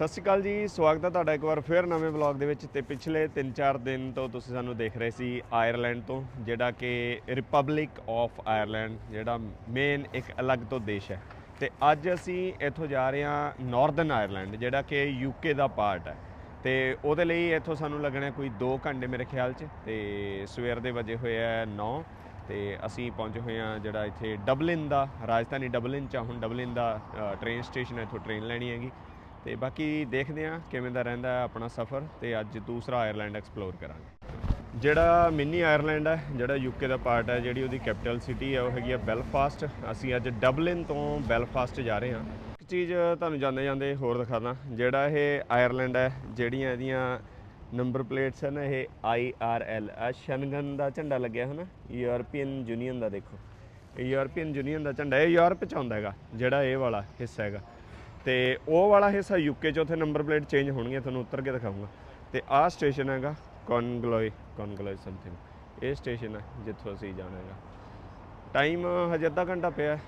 ਸਤਿ ਸ਼੍ਰੀ ਅਕਾਲ ਜੀ, ਸਵਾਗਤ ਹੈ ਤੁਹਾਡਾ ਇੱਕ ਵਾਰ ਫਿਰ ਨਵੇਂ ਵਲੌਗ ਦੇ ਵਿੱਚ ਤੇ ਪਿਛਲੇ 3-4 ਦਿਨ ਤੋਂ ਤੁਸੀਂ ਸਾਨੂੰ ਦੇਖ ਰਹੇ ਸੀ ਆਇਰਲੈਂਡ ਤੋਂ, ਜਿਹੜਾ ਕਿ ਰਿਪਬਲਿਕ ਆਫ ਆਇਰਲੈਂਡ ਜਿਹੜਾ ਮੇਨ ਇੱਕ ਅਲੱਗ ਤੋਂ ਦੇਸ਼ ਹੈ। ਤੇ ਅੱਜ ਅਸੀਂ ਇੱਥੋਂ ਜਾ ਰਹੇ ਹਾਂ ਨਾਰਥਰਨ ਆਇਰਲੈਂਡ ਜਿਹੜਾ ਕਿ ਯੂਕੇ ਦਾ ਪਾਰਟ ਹੈ। ਤੇ ਉਹਦੇ ਲਈ ਇੱਥੋਂ ਸਾਨੂੰ ਲੱਗਣਾ ਕੋਈ 2 ਘੰਟੇ ਮੇਰੇ ਖਿਆਲ 'ਚ, ਤੇ ਸਵੇਰ ਦੇ ਵਜੇ ਹੋਏ ਆ 9 ਤੇ ਅਸੀਂ ਪਹੁੰਚੇ ਹੋਏ ਆ ਜਿਹੜਾ ਇੱਥੇ ਡਬਲਿਨ ਦਾ, ਰਾਜਧਾਨੀ ਡਬਲਿਨ ਚ ਹੁਣ ਡਬਲਿਨ ਦਾ ਟ੍ਰੇਨ ਸਟੇਸ਼ਨ ਹੈ, ਇੱਥੋਂ ਟ੍ਰੇਨ ਲੈਣੀ ਹੈਗੀ। ਤੇ ਬਾਕੀ ਦੇਖਦੇ ਆ ਕਿਵੇਂ ਦਾ ਰਹਿੰਦਾ ਆਪਣਾ ਸਫ਼ਰ ਤੇ ਅੱਜ ਦੂਸਰਾ ਆਇਰਲੈਂਡ ਐਕਸਪਲੋਰ ਕਰਾਂਗੇ। ਜਿਹੜਾ ਮਿੰਨੀ ਆਇਰਲੈਂਡ ਹੈ, ਜਿਹੜਾ ਯੂਕੇ ਦਾ ਪਾਰਟ ਹੈ, ਜਿਹੜੀ ਉਹਦੀ ਕੈਪੀਟਲ ਸਿਟੀ ਹੈ, ਉਹ ਹੈਗੀ ਹੈ ਬੈਲਫਾਸਟ। ਅਸੀਂ ਅੱਜ ਡਬਲਿਨ ਤੋਂ ਬੈਲਫਾਸਟ ਜਾ ਰਹੇ ਹਾਂ। ਇੱਕ ਚੀਜ਼ ਤੁਹਾਨੂੰ ਜਾਂਦੇ ਜਾਂਦੇ ਹੋਰ ਦਿਖਾਦਾ, ਜਿਹੜਾ ਇਹ ਆਇਰਲੈਂਡ ਹੈ, ਜਿਹੜੀਆਂ ਇਹਦੀਆਂ ਨੰਬਰ ਪਲੇਟਸ ਹਨ, ਇਹ ਆਈ ਆਰ ਐਲ ਆ ਸ਼ਨਗਨ ਦਾ ਝੰਡਾ ਲੱਗਿਆ ਹੈ ਨਾ ਯੂਰਪੀਅਨ ਯੂਨੀਅਨ ਦਾ ਦੇਖੋ। ਇਹ ਯੂਰਪੀਅਨ ਯੂਨੀਅਨ ਦਾ ਝੰਡਾ, ਇਹ ਯੂਰਪ ਚ ਆਉਂਦਾ ਹੈਗਾ, ਜਿਹੜਾ ਇਹ ਵਾਲਾ ਹਿੱਸਾ ਹੈਗਾ। ਤੇ ਉਹ ਵਾਲਾ ਹਿੱਸਾ ਯੂਕੇ ਚ ਉੱਥੇ ਨੰਬਰ ਪਲੇਟ ਚੇਂਜ ਹੋਣਗੀਆਂ, ਤੁਹਾਨੂੰ ਉੱਤਰ ਕੇ ਦਿਖਾਉਂਗਾ। ਤੇ ਆਹ ਸਟੇਸ਼ਨ ਹੈਗਾ ਕੌਨਗਲੋਏ ਕੌਨਗਲੋਏ ਸਮਥਿੰਗ ਇਹ ਸਟੇਸ਼ਨ ਹੈ ਜਿੱਥੋਂ ਅਸੀਂ ਜਾਣਾ ਹੈਗਾ। ਟਾਈਮ ਹਜੇ ਅੱਧਾ ਘੰਟਾ ਪਿਆ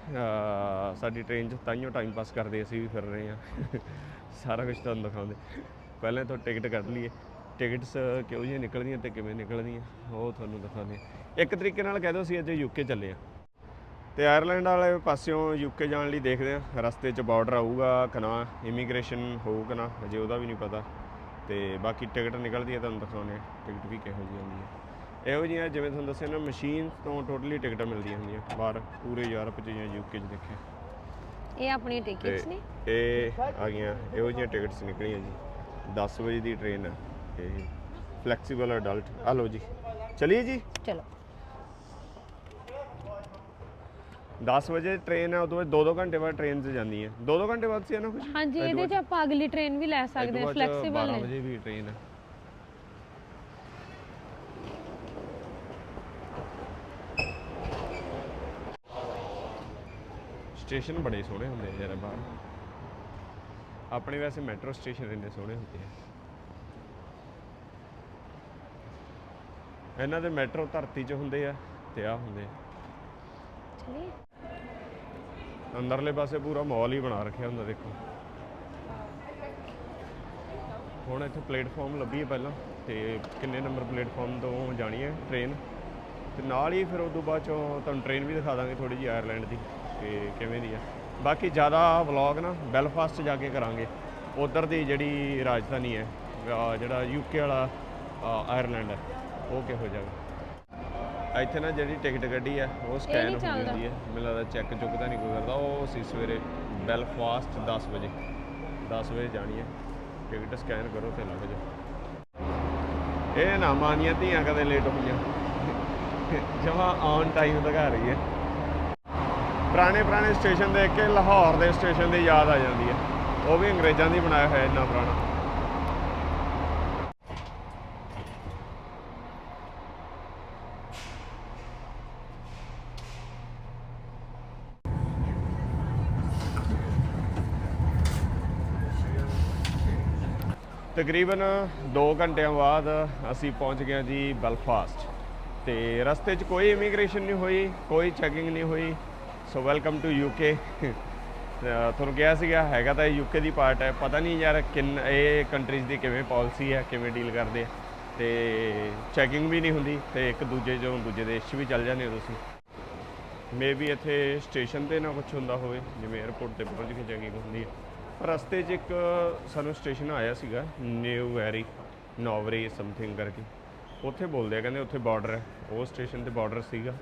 ਸਾਡੀ ਟ੍ਰੇਨ 'ਚ ਤਾਈਓ ਟਾਈਮ ਪਾਸ ਕਰਦੇ ਅਸੀਂ ਵੀ ਫਿਰ ਰਹੇ ਹਾਂ। ਸਾਰਾ ਕੁਝ ਤੁਹਾਨੂੰ ਦਿਖਾਉਂਦੇ। ਪਹਿਲਾਂ ਤੋਂ ਟਿਕਟ ਕੱਢ ਲਈਏ। ਟਿਕਟਸ ਕਿਹੋ ਜਿਹੀਆਂ ਨਿਕਲਦੀਆਂ ਤੇ ਕਿਵੇਂ ਨਿਕਲਦੀਆਂ, ਉਹ ਤੁਹਾਨੂੰ ਦਿਖਾਉਂਦੇ ਹਾਂ। ਇੱਕ ਤਰੀਕੇ ਨਾਲ ਕਹਿ ਦੋ ਅਸੀਂ ਅੱਜ ਯੂਕੇ ਚੱਲੇ ਆ ਤੇ ਆਇਰਲੈਂਡ ਵਾਲੇ ਪਾਸਿਓਂ ਯੂਕੇ ਜਾਣ ਲਈ ਦੇਖਦੇ ਆ ਰਸਤੇ 'ਚ ਬਾਰਡਰ ਆਊਗਾ ਕਿ ਨਾ ਇਮੀਗ੍ਰੇਸ਼ਨ ਹੋਊਗਾ ਨਾ ਅਜੇ ਉਹਦਾ ਵੀ ਨਹੀਂ ਪਤਾ। ਤੇ ਬਾਕੀ ਟਿਕਟ ਨਿਕਲਦੀ ਹੈ ਤੁਹਾਨੂੰ ਦਿਖਾਉਂਦੇ ਆ ਟਿਕਟ ਵੀ ਕਿਹੋ ਜਿਹੀ ਹੁੰਦੀ ਹੈ। ਇਹੋ ਜਿਹੀਆਂ ਜਿਵੇਂ ਤੁਹਾਨੂੰ ਦੱਸਿਆ ਨਾ ਮਸ਼ੀਨ ਤੋਂ ਟੋਟਲੀ ਟਿਕਟਾਂ ਮਿਲਦੀਆਂ ਹੁੰਦੀਆਂ। ਬਾਹਰ ਪੂਰੇ ਯੂਰਪ 'ਚ ਜਾਂ ਯੂਕੇ 'ਚ ਦੇਖਿਆ। ਇਹ ਆਪਣੀਆਂ ਤੇ ਟਿਕਟਸ ਨੇ? ਇਹ ਆ ਗਈਆਂ। ਇਹੋ ਜਿਹੀਆਂ ਟਿਕਟਸ ਨਿਕਲੀਆਂ ਜੀ। 10 ਵਜੇ ਦੀ ਟ੍ਰੇਨ ਹੈ ਇਹ ਫਲੈਕਸੀਬਲ ਅਡਲਟ ਆ ਲਓ ਜੀ। ਚਲਿਏ ਜੀ? ਚਲੋ। 10 ਵਜੇ ਟ੍ਰੇਨ ਹੈ ਉਦੋਂ ਬਾਅਦ 2-2 ਘੰਟੇ ਬਾਅਦ ਟ੍ਰੇਨ 'ਚ ਜਾਂਦੀ ਹੈ 2-2 ਘੰਟੇ ਬਾਅਦ ਸੀ ਨਾ ਕੁਝ ਹਾਂਜੀ ਇਹਦੇ ਚ ਆਪਾਂ ਅਗਲੀ ਟ੍ਰੇਨ ਵੀ ਲੈ ਸਕਦੇ ਹਾਂ ਫਲੈਕਸੀਬਲ 12 ਨੇ। ਵਜੇ ਵੀ ਟ੍ਰੇਨ ਹੈ ਸਟੇਸ਼ਨ ਬੜੇ ਸੋਹਣੇ ਹੁੰਦੇ ਆ ਯਾਰ ਬਾਹਰ। ਆਪਣੇ ਵੈਸੇ ਮੈਟਰੋ ਸਟੇਸ਼ਨ ਇੰਨੇ ਸੋਹਣੇ ਹੁੰਦੇ ਆ। ਇਹਨਾਂ ਦੇ ਮੈਟਰੋ ਧਰਤੀ 'ਚ ਹੁੰਦੇ ਆ ਤੇ ਆ ਹੁੰਦੇ ਆ। ਚਲਿਏ। ਅੰਦਰਲੇ ਪਾਸੇ ਪੂਰਾ ਮਾਲ ਹੀ ਬਣਾ ਰੱਖਿਆ ਹੁੰਦਾ, ਦੇਖੋ। ਹੁਣ ਇੱਥੇ ਪਲੇਟਫਾਰਮ ਲੱਭੀ ਹੈ ਪਹਿਲਾਂ, ਤੇ ਕਿੰਨੇ ਨੰਬਰ ਪਲੇਟਫਾਰਮ ਤੋਂ ਜਾਣੀ ਹੈ ਟ੍ਰੇਨ ਤੇ ਨਾਲ ਹੀ ਫਿਰ ਉਸ ਤੋਂ ਬਾਅਦ ਚੋਂ ਤੁਹਾਨੂੰ ਟ੍ਰੇਨ ਵੀ ਦਿਖਾ ਦਾਂਗੇ ਥੋੜੀ ਜਿਹੀ ਆਇਰਲੈਂਡ ਦੀ ਕਿ ਕਿਵੇਂ ਦੀ ਹੈ। ਬਾਕੀ ਜ਼ਿਆਦਾ ਵਲੌਗ ਨਾ ਬੈਲਫਾਸਟ ਜਾ ਕੇ ਕਰਾਂਗੇ। ਉਧਰ ਦੀ ਜਿਹੜੀ ਰਾਜਧਾਨੀ ਹੈ, ਅਹ ਜਿਹੜਾ ਯੂਕੇ ਵਾਲਾ ਆਇਰਲੈਂਡ ਹੈ, ਉਹ ਕਿਹੋ ਜਿਹਾ ਇੱਥੇ ਨਾ ਜਿਹੜੀ ਟਿਕਟ ਗੱਡੀ ਹੈ ਉਹ ਸਕੈਨ ਹੋ। ਜਾਂਦੀ ਹੈ ਮੈਨੂੰ ਲੱਗਦਾ ਚੈੱਕ ਚੁੱਕ ਤਾਂ ਨਹੀਂ ਕੋਈ ਕਰਦਾ। ਉਹ ਸੀ ਸਵੇਰੇ ਬੈਲਫਾਸਟ 10 ਵਜੇ। 10 ਵਜੇ ਜਾਣੀ ਹੈ ਟਿਕਟ ਸਕੈਨ ਕਰੋ ਤੇ ਲੱਗ ਜਾਓ। ਇਹ ਨਾ ਮਾਨੀਆਂ ਧੀਆਂ ਕਦੇ ਲੇਟ ਹੋਈਆਂ ਜਮਾ ਔਨ ਟਾਈਮ ਦਿਖਾ ਰਹੀ ਹੈ ਪੁਰਾਣੇ ਪੁਰਾਣੇ ਸਟੇਸ਼ਨ ਦੇਖ ਕੇ ਲਾਹੌਰ ਦੇ ਸਟੇਸ਼ਨ ਦੀ ਯਾਦ ਆ ਜਾਂਦੀ ਹੈ ਉਹ ਵੀ ਅੰਗਰੇਜ਼ਾਂ ਦੀ ਬਣਾਇਆ ਹੋਇਆ ਇੰਨਾ ਪੁਰਾਣਾ। ਤਕਰੀਬਨ 2 ਘੰਟਿਆਂ ਬਾਅਦ ਅਸੀਂ ਪਹੁੰਚ ਗਏ ਹਾਂ ਜੀ ਬੈਲਫਾਸਟ ਤੇ ਰਸਤੇ 'ਚ ਕੋਈ ਇਮੀਗ੍ਰੇਸ਼ਨ ਨਹੀਂ ਹੋਈ, ਕੋਈ ਚੈਕਿੰਗ ਨਹੀਂ ਹੋਈ। ਸੋ ਵੈਲਕਮ ਟੂ ਯੂਕੇ ਤੁਹਾਨੂੰ ਕਿਹਾ ਸੀਗਾ, ਹੈਗਾ ਤਾਂ ਇਹ ਯੂਕੇ ਦੀ ਪਾਰਟ ਹੈ। ਪਤਾ ਨਹੀਂ ਯਾਰ ਕਿੰਨ, ਇਹ ਕੰਟਰੀਜ਼ ਦੀ ਕਿਵੇਂ ਪਾਲਿਸੀ ਹੈ, ਕਿਵੇਂ ਡੀਲ ਕਰਦੇ ਆ। ਤੇ ਚੈਕਿੰਗ ਵੀ ਨਹੀਂ ਹੁੰਦੀ, ਤੇ ਇੱਕ ਦੂਜੇ ਚੋਂ ਦੂਜੇ ਦੇਸ਼ 'ਚ ਵੀ ਚੱਲ ਜਾਂਦੇ ਹੋ ਤੁਸੀਂ। ਮੇਬੀ ਇੱਥੇ ਸਟੇਸ਼ਨ ਤੇ ਨਾ ਕੁਝ ਹੁੰਦਾ ਹੋਵੇ, ਜਿਵੇਂ 에어ਪੋਰਟ ਤੇ ਪਹੁੰਚ ਕੇ ਚੈਕਿੰਗ ਹੁੰਦੀ ਹੈ। ਰਸਤੇ 'ਚ ਇੱਕ ਸਾਨੂੰ ਸਟੇਸ਼ਨ ਆਇਆ ਸੀਗਾ ਨਿਊ ਵੈਰੀ ਨੋਵਰੀ ਸਮਥਿੰਗ ਕਰਕੇ। ਉੱਥੇ ਬੋਲਦੇ ਆ, ਕਹਿੰਦੇ ਉੱਥੇ ਬਾਰਡਰ ਹੈ। ਉਹ ਸਟੇਸ਼ਨ ਤੇ ਬਾਰਡਰ ਸੀਗਾ।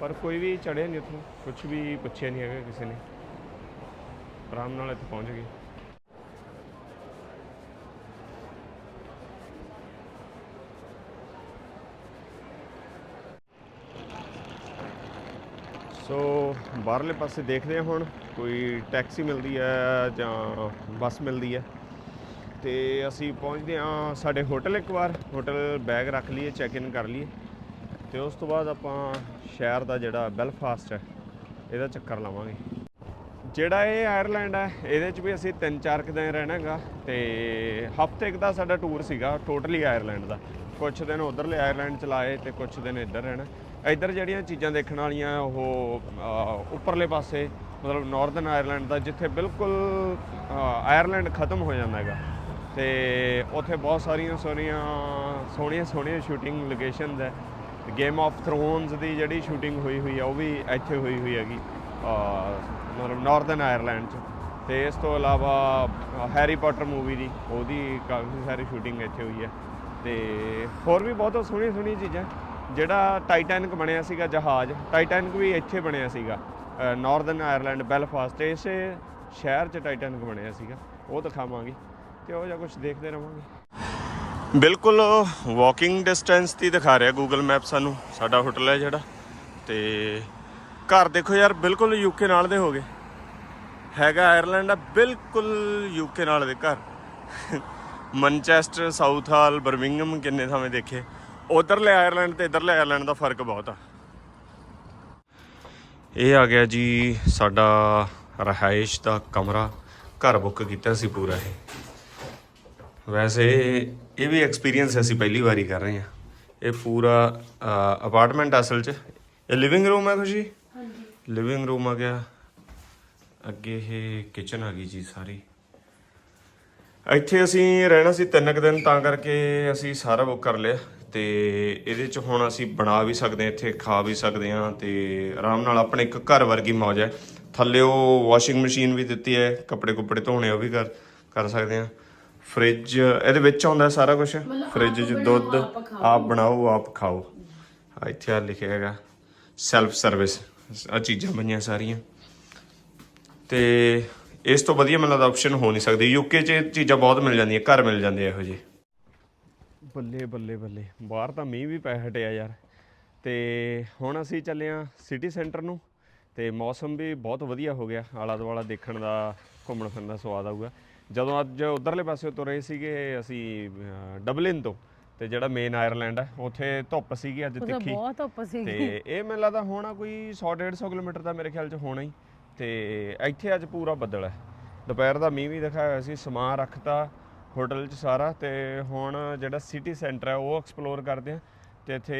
ਪਰ ਕੋਈ ਵੀ ਚੜਿਆ ਨਹੀਂ ਉੱਥੋਂ। ਕੁਝ ਵੀ ਪੁੱਛਿਆ ਨਹੀਂ ਹੈਗਾ ਕਿਸੇ ਨੇ। ਆਰਾਮ ਨਾਲ ਇੱਥੇ ਪਹੁੰਚ ਗਏ ਸੋ ਬਾਹਰਲੇ ਪਾਸੇ ਦੇਖਦੇ ਹਾਂ ਹੁਣ, ਕੋਈ ਟੈਕਸੀ ਮਿਲਦੀ ਹੈ ਜਾਂ ਬੱਸ ਮਿਲਦੀ ਹੈ ਤੇ ਅਸੀਂ ਪਹੁੰਚਦੇ ਹਾਂ ਸਾਡੇ ਹੋਟਲ ਇੱਕ ਵਾਰ, ਹੋਟਲ ਬੈਗ ਰੱਖ ਲਈਏ ਚੈੱਕ ਇਨ ਕਰ ਲਈਏ। ਤੇ ਉਸ ਤੋਂ ਬਾਅਦ ਆਪਾਂ ਸ਼ਹਿਰ ਦਾ ਜਿਹੜਾ ਬੈਲਫਾਸਟ ਹੈ, ਇਹਦਾ ਚੱਕਰ ਲਾਵਾਂਗੇ। ਜਿਹੜਾ ਇਹ ਆਇਰਲੈਂਡ ਹੈ ਇਹਦੇ 'ਚ ਵੀ ਅਸੀਂ 3-4 ਕੁ ਦਿਨ ਰਹਿਣਾਗਾ ਤੇ ਹਫ਼ਤੇ ਇੱਕ ਦਾ ਸਾਡਾ ਟੂਰ ਸੀਗਾ ਟੋਟਲੀ ਆਇਰਲੈਂਡ ਦਾ। ਕੁਝ ਦਿਨ ਉਧਰਲੇ ਆਇਰਲੈਂਡ ਚ ਲਾਏ ਤੇ ਕੁਝ ਦਿਨ ਇੱਧਰ ਰਹਿਣਾ। ਇੱਧਰ ਜਿਹੜੀਆਂ ਚੀਜ਼ਾਂ ਦੇਖਣ ਵਾਲੀਆਂ ਉਹ ਉੱਪਰਲੇ ਪਾਸੇ, ਮਤਲਬ ਨਾਰਥਰਨ ਆਇਰਲੈਂਡ ਦਾ, ਜਿੱਥੇ ਬਿਲਕੁਲ ਆਇਰਲੈਂਡ ਖਤਮ ਹੋ ਜਾਂਦਾ ਹੈਗਾ। ਤੇ ਉੱਥੇ ਬਹੁਤ ਸਾਰੀਆਂ ਸੋਹਣੀਆਂ ਸੋਹਣੀਆਂ ਸੋਹਣੀਆਂ ਸ਼ੂਟਿੰਗ ਲੋਕੇਸ਼ਨਸ ਹੈ। ਗੇਮ ਆਫ ਥਰੋਨਸ ਦੀ ਜਿਹੜੀ ਸ਼ੂਟਿੰਗ ਹੋਈ ਹੋਈ ਆ, ਉਹ ਵੀ ਇੱਥੇ ਹੋਈ ਹੋਈ ਹੈਗੀ ਮਤਲਬ ਨਾਰਥਰਨ ਆਇਰਲੈਂਡ 'ਚ। ਤੇ ਇਸ ਤੋਂ ਇਲਾਵਾ ਹੈਰੀ ਪਾਟਰ ਮੂਵੀ ਦੀ, ਉਹਦੀ ਕਾਫੀ ਸਾਰੀ ਸ਼ੂਟਿੰਗ ਇੱਥੇ ਹੋਈ ਹੈ। ਤੇ ਹੋਰ ਵੀ ਬਹੁਤ ਸੋਹਣੀਆਂ ਸੋਹਣੀਆਂ ਚੀਜ਼ਾਂ। ਜਿਹੜਾ ਟਾਈਟੈਨਿਕ ਬਣਿਆ ਸੀਗਾ ਜਹਾਜ਼, ਟਾਈਟੈਨਿਕ ਵੀ ਇੱਥੇ ਬਣਿਆ ਸੀਗਾ। ਨਾਰਥਰਨ ਆਇਰਲੈਂਡ ਬੈਲਫਾਸਟ ਇਸੇ ਸ਼ਹਿਰ 'ਚ ਟਾਈਟੈਨਿਕ ਬਣਿਆ ਸੀਗਾ। ਉਹ ਦਿਖਾਵਾਂਗੇ ਤੇ ਉਹ ਜਾਂ ਕੁਝ ਦੇਖਦੇ ਰਵਾਂਗੇ। ਬਿਲਕੁਲ ਵਾਕਿੰਗ ਡਿਸਟੈਂਸ ਤੇ ਦਿਖਾ ਰਿਹਾ ਗੂਗਲ ਮੈਪ ਸਾਨੂੰ, ਸਾਡਾ ਹੋਟਲ ਹੈ ਜਿਹੜਾ। ਤੇ ਘਰ ਦੇਖੋ ਯਾਰ, ਬਿਲਕੁਲ ਯੂਕੇ ਨਾਲ ਦੇ ਹੋ ਗਏ। ਹੈਗਾ ਆਇਰਲੈਂਡ ਆ, ਬਿਲਕੁਲ ਯੂਕੇ ਨਾਲ ਦੇ ਘਰ। ਮਨਚੈਸਟਰ ਸਾਊਥ ਹਾਲ ਬਰਮਿੰਗਮ ਕਿੰਨੇ ਥਾਵੇਂ ਦੇਖੇ। ਉਧਰਲੇ ਆਇਰਲੈਂਡ ਤੇ ਇਧਰਲੇ ਆਇਰਲੈਂਡ ਦਾ ਫ਼ਰਕ ਬਹੁਤ ਆ। ਇਹ ਆ ਗਿਆ ਜੀ ਸਾਡਾ ਰਹਾਇਸ਼ ਦਾ ਕਮਰਾ। ਘਰ ਬੁੱਕ ਕੀਤਾ ਸੀ ਪੂਰਾ ਇਹ। ਵੈਸੇ ਇਹ ਵੀ ਐਕਸਪੀਰੀਅੰਸ ਅਸੀਂ ਪਹਿਲੀ ਵਾਰੀ ਕਰ ਰਹੇ ਹਾਂ। ਇਹ ਪੂਰਾ ਅਪਾਰਟਮੈਂਟ ਅਸਲ 'ਚ। ਇਹ ਲਿਵਿੰਗ ਰੂਮ ਹੈ ਖੁਸ਼ੀ? ਹਾਂਜੀ। ਲਿਵਿੰਗ ਰੂਮ ਆ ਗਿਆ। ਅੱਗੇ ਇਹ ਕਿਚਨ ਆ ਗਈ ਜੀ ਸਾਰੀ। ਇੱਥੇ ਅਸੀਂ ਰਹਿਣਾ ਸੀ ਤਿੰਨ ਕੁ ਦਿਨ ਤਾਂ ਕਰਕੇ ਅਸੀਂ ਸਾਰਾ ਬੁੱਕ ਕਰ ਲਿਆ। ਤੇ ਇਹਦੇ ਚ ਹੁਣ ਅਸੀਂ ਬਣਾ ਵੀ ਸਕਦੇ ਹਾਂ ਇੱਥੇ ਖਾ ਵੀ ਸਕਦੇ ਹਾਂ ਤੇ ਆਰਾਮ ਨਾਲ ਆਪਣੇ ਇੱਕ ਘਰ ਵਰਗੀ ਮੌਜ ਹੈ। ਥੱਲੇ ਉਹ ਵਾਸ਼ਿੰਗ ਮਸ਼ੀਨ ਵੀ ਦਿੱਤੀ ਹੈ ਕੱਪੜੇ ਕੁੱਪੜੇ ਧੋਣੇ ਉਹ ਵੀ ਕਰ ਕਰ ਸਕਦੇ ਹਾਂ। ਫ੍ਰਿਜ ਇਹਦੇ ਵਿੱਚ ਆਉਂਦਾ ਸਾਰਾ ਕੁਝ ਫ੍ਰਿਜ 'ਚ ਦੁੱਧ ਆਪ ਬਣਾਓ ਆਪ ਖਾਓ। ਇੱਥੇ ਆ ਲਿਖਿਆ ਹੈਗਾ ਸੈਲਫ ਸਰਵਿਸ ਆ ਚੀਜ਼ਾਂ ਬਣੀਆਂ ਸਾਰੀਆਂ। ਤੇ ਇਸ ਤੋਂ ਵਧੀਆ ਮੈਨੂੰ ਲੱਗਦਾ ਆਪਸ਼ਨ ਹੋ ਨਹੀਂ ਸਕਦੀ। ਯੂਕੇ 'ਚ ਇਹ ਚੀਜ਼ਾਂ ਬਹੁਤ ਮਿਲ ਜਾਂਦੀਆਂ ਘਰ ਮਿਲ ਜਾਂਦੇ ਇਹੋ ਜਿਹੇ। ਬੱਲੇ ਬੱਲੇ ਬੱਲੇ। ਬਾਹਰ ਤਾਂ ਮੀਂਹ ਵੀ ਪੈ ਹਟਿਆ ਯਾਰ। ਤੇ ਹੁਣ ਅਸੀਂ ਚੱਲੇ ਆ ਸਿਟੀ ਸੈਂਟਰ ਨੂੰ। ਤੇ ਮੌਸਮ ਵੀ ਬਹੁਤ ਵਧੀਆ ਹੋ ਗਿਆ। ਆਲਾ ਦੁਆਲਾ ਦੇਖਣ ਦਾ ਘੁੰਮਣ ਫਿਰਨ ਦਾ ਸਵਾਦ ਆਊਗਾ। ਜਦੋਂ ਅੱਜ ਉਧਰਲੇ ਪਾਸੇ ਤੁਰੇ ਸੀਗੇ ਅਸੀਂ ਡਬਲਿਨ ਤੋਂ। ਤੇ ਜਿਹੜਾ ਮੇਨ ਆਇਰਲੈਂਡ ਹੈ ਉੱਥੇ ਧੁੱਪ ਸੀਗੀ ਅੱਜ ਤਿੱਖੀ। ਬਹੁਤ ਧੁੱਪ ਸੀ ਤੇ ਇਹ ਮੈਨੂੰ ਲੱਗਦਾ ਹੋਣਾ ਕੋਈ 100 150 ਕਿਲੋਮੀਟਰ ਦਾ ਮੇਰੇ ਖਿਆਲ ਚ ਹੋਣਾ ਹੀ। ਤੇ ਇੱਥੇ ਅੱਜ ਪੂਰਾ ਬੱਦਲ ਹੈ ਦੁਪਹਿਰ ਦਾ ਮੀਂਹ ਵੀ ਦਿਖਾਇਆ ਹੋਇਆ ਸੀ ਸਮਾਨ ਰੱਖਤਾ। ਹੋਟਲ 'ਚ ਸਾਰਾ ਤੇ ਹੁਣ ਜਿਹੜਾ ਸਿਟੀ ਸੈਂਟਰ ਹੈ ਉਹ ਐਕਸਪਲੋਰ ਕਰਦੇ ਆ। ਤੇ ਇੱਥੇ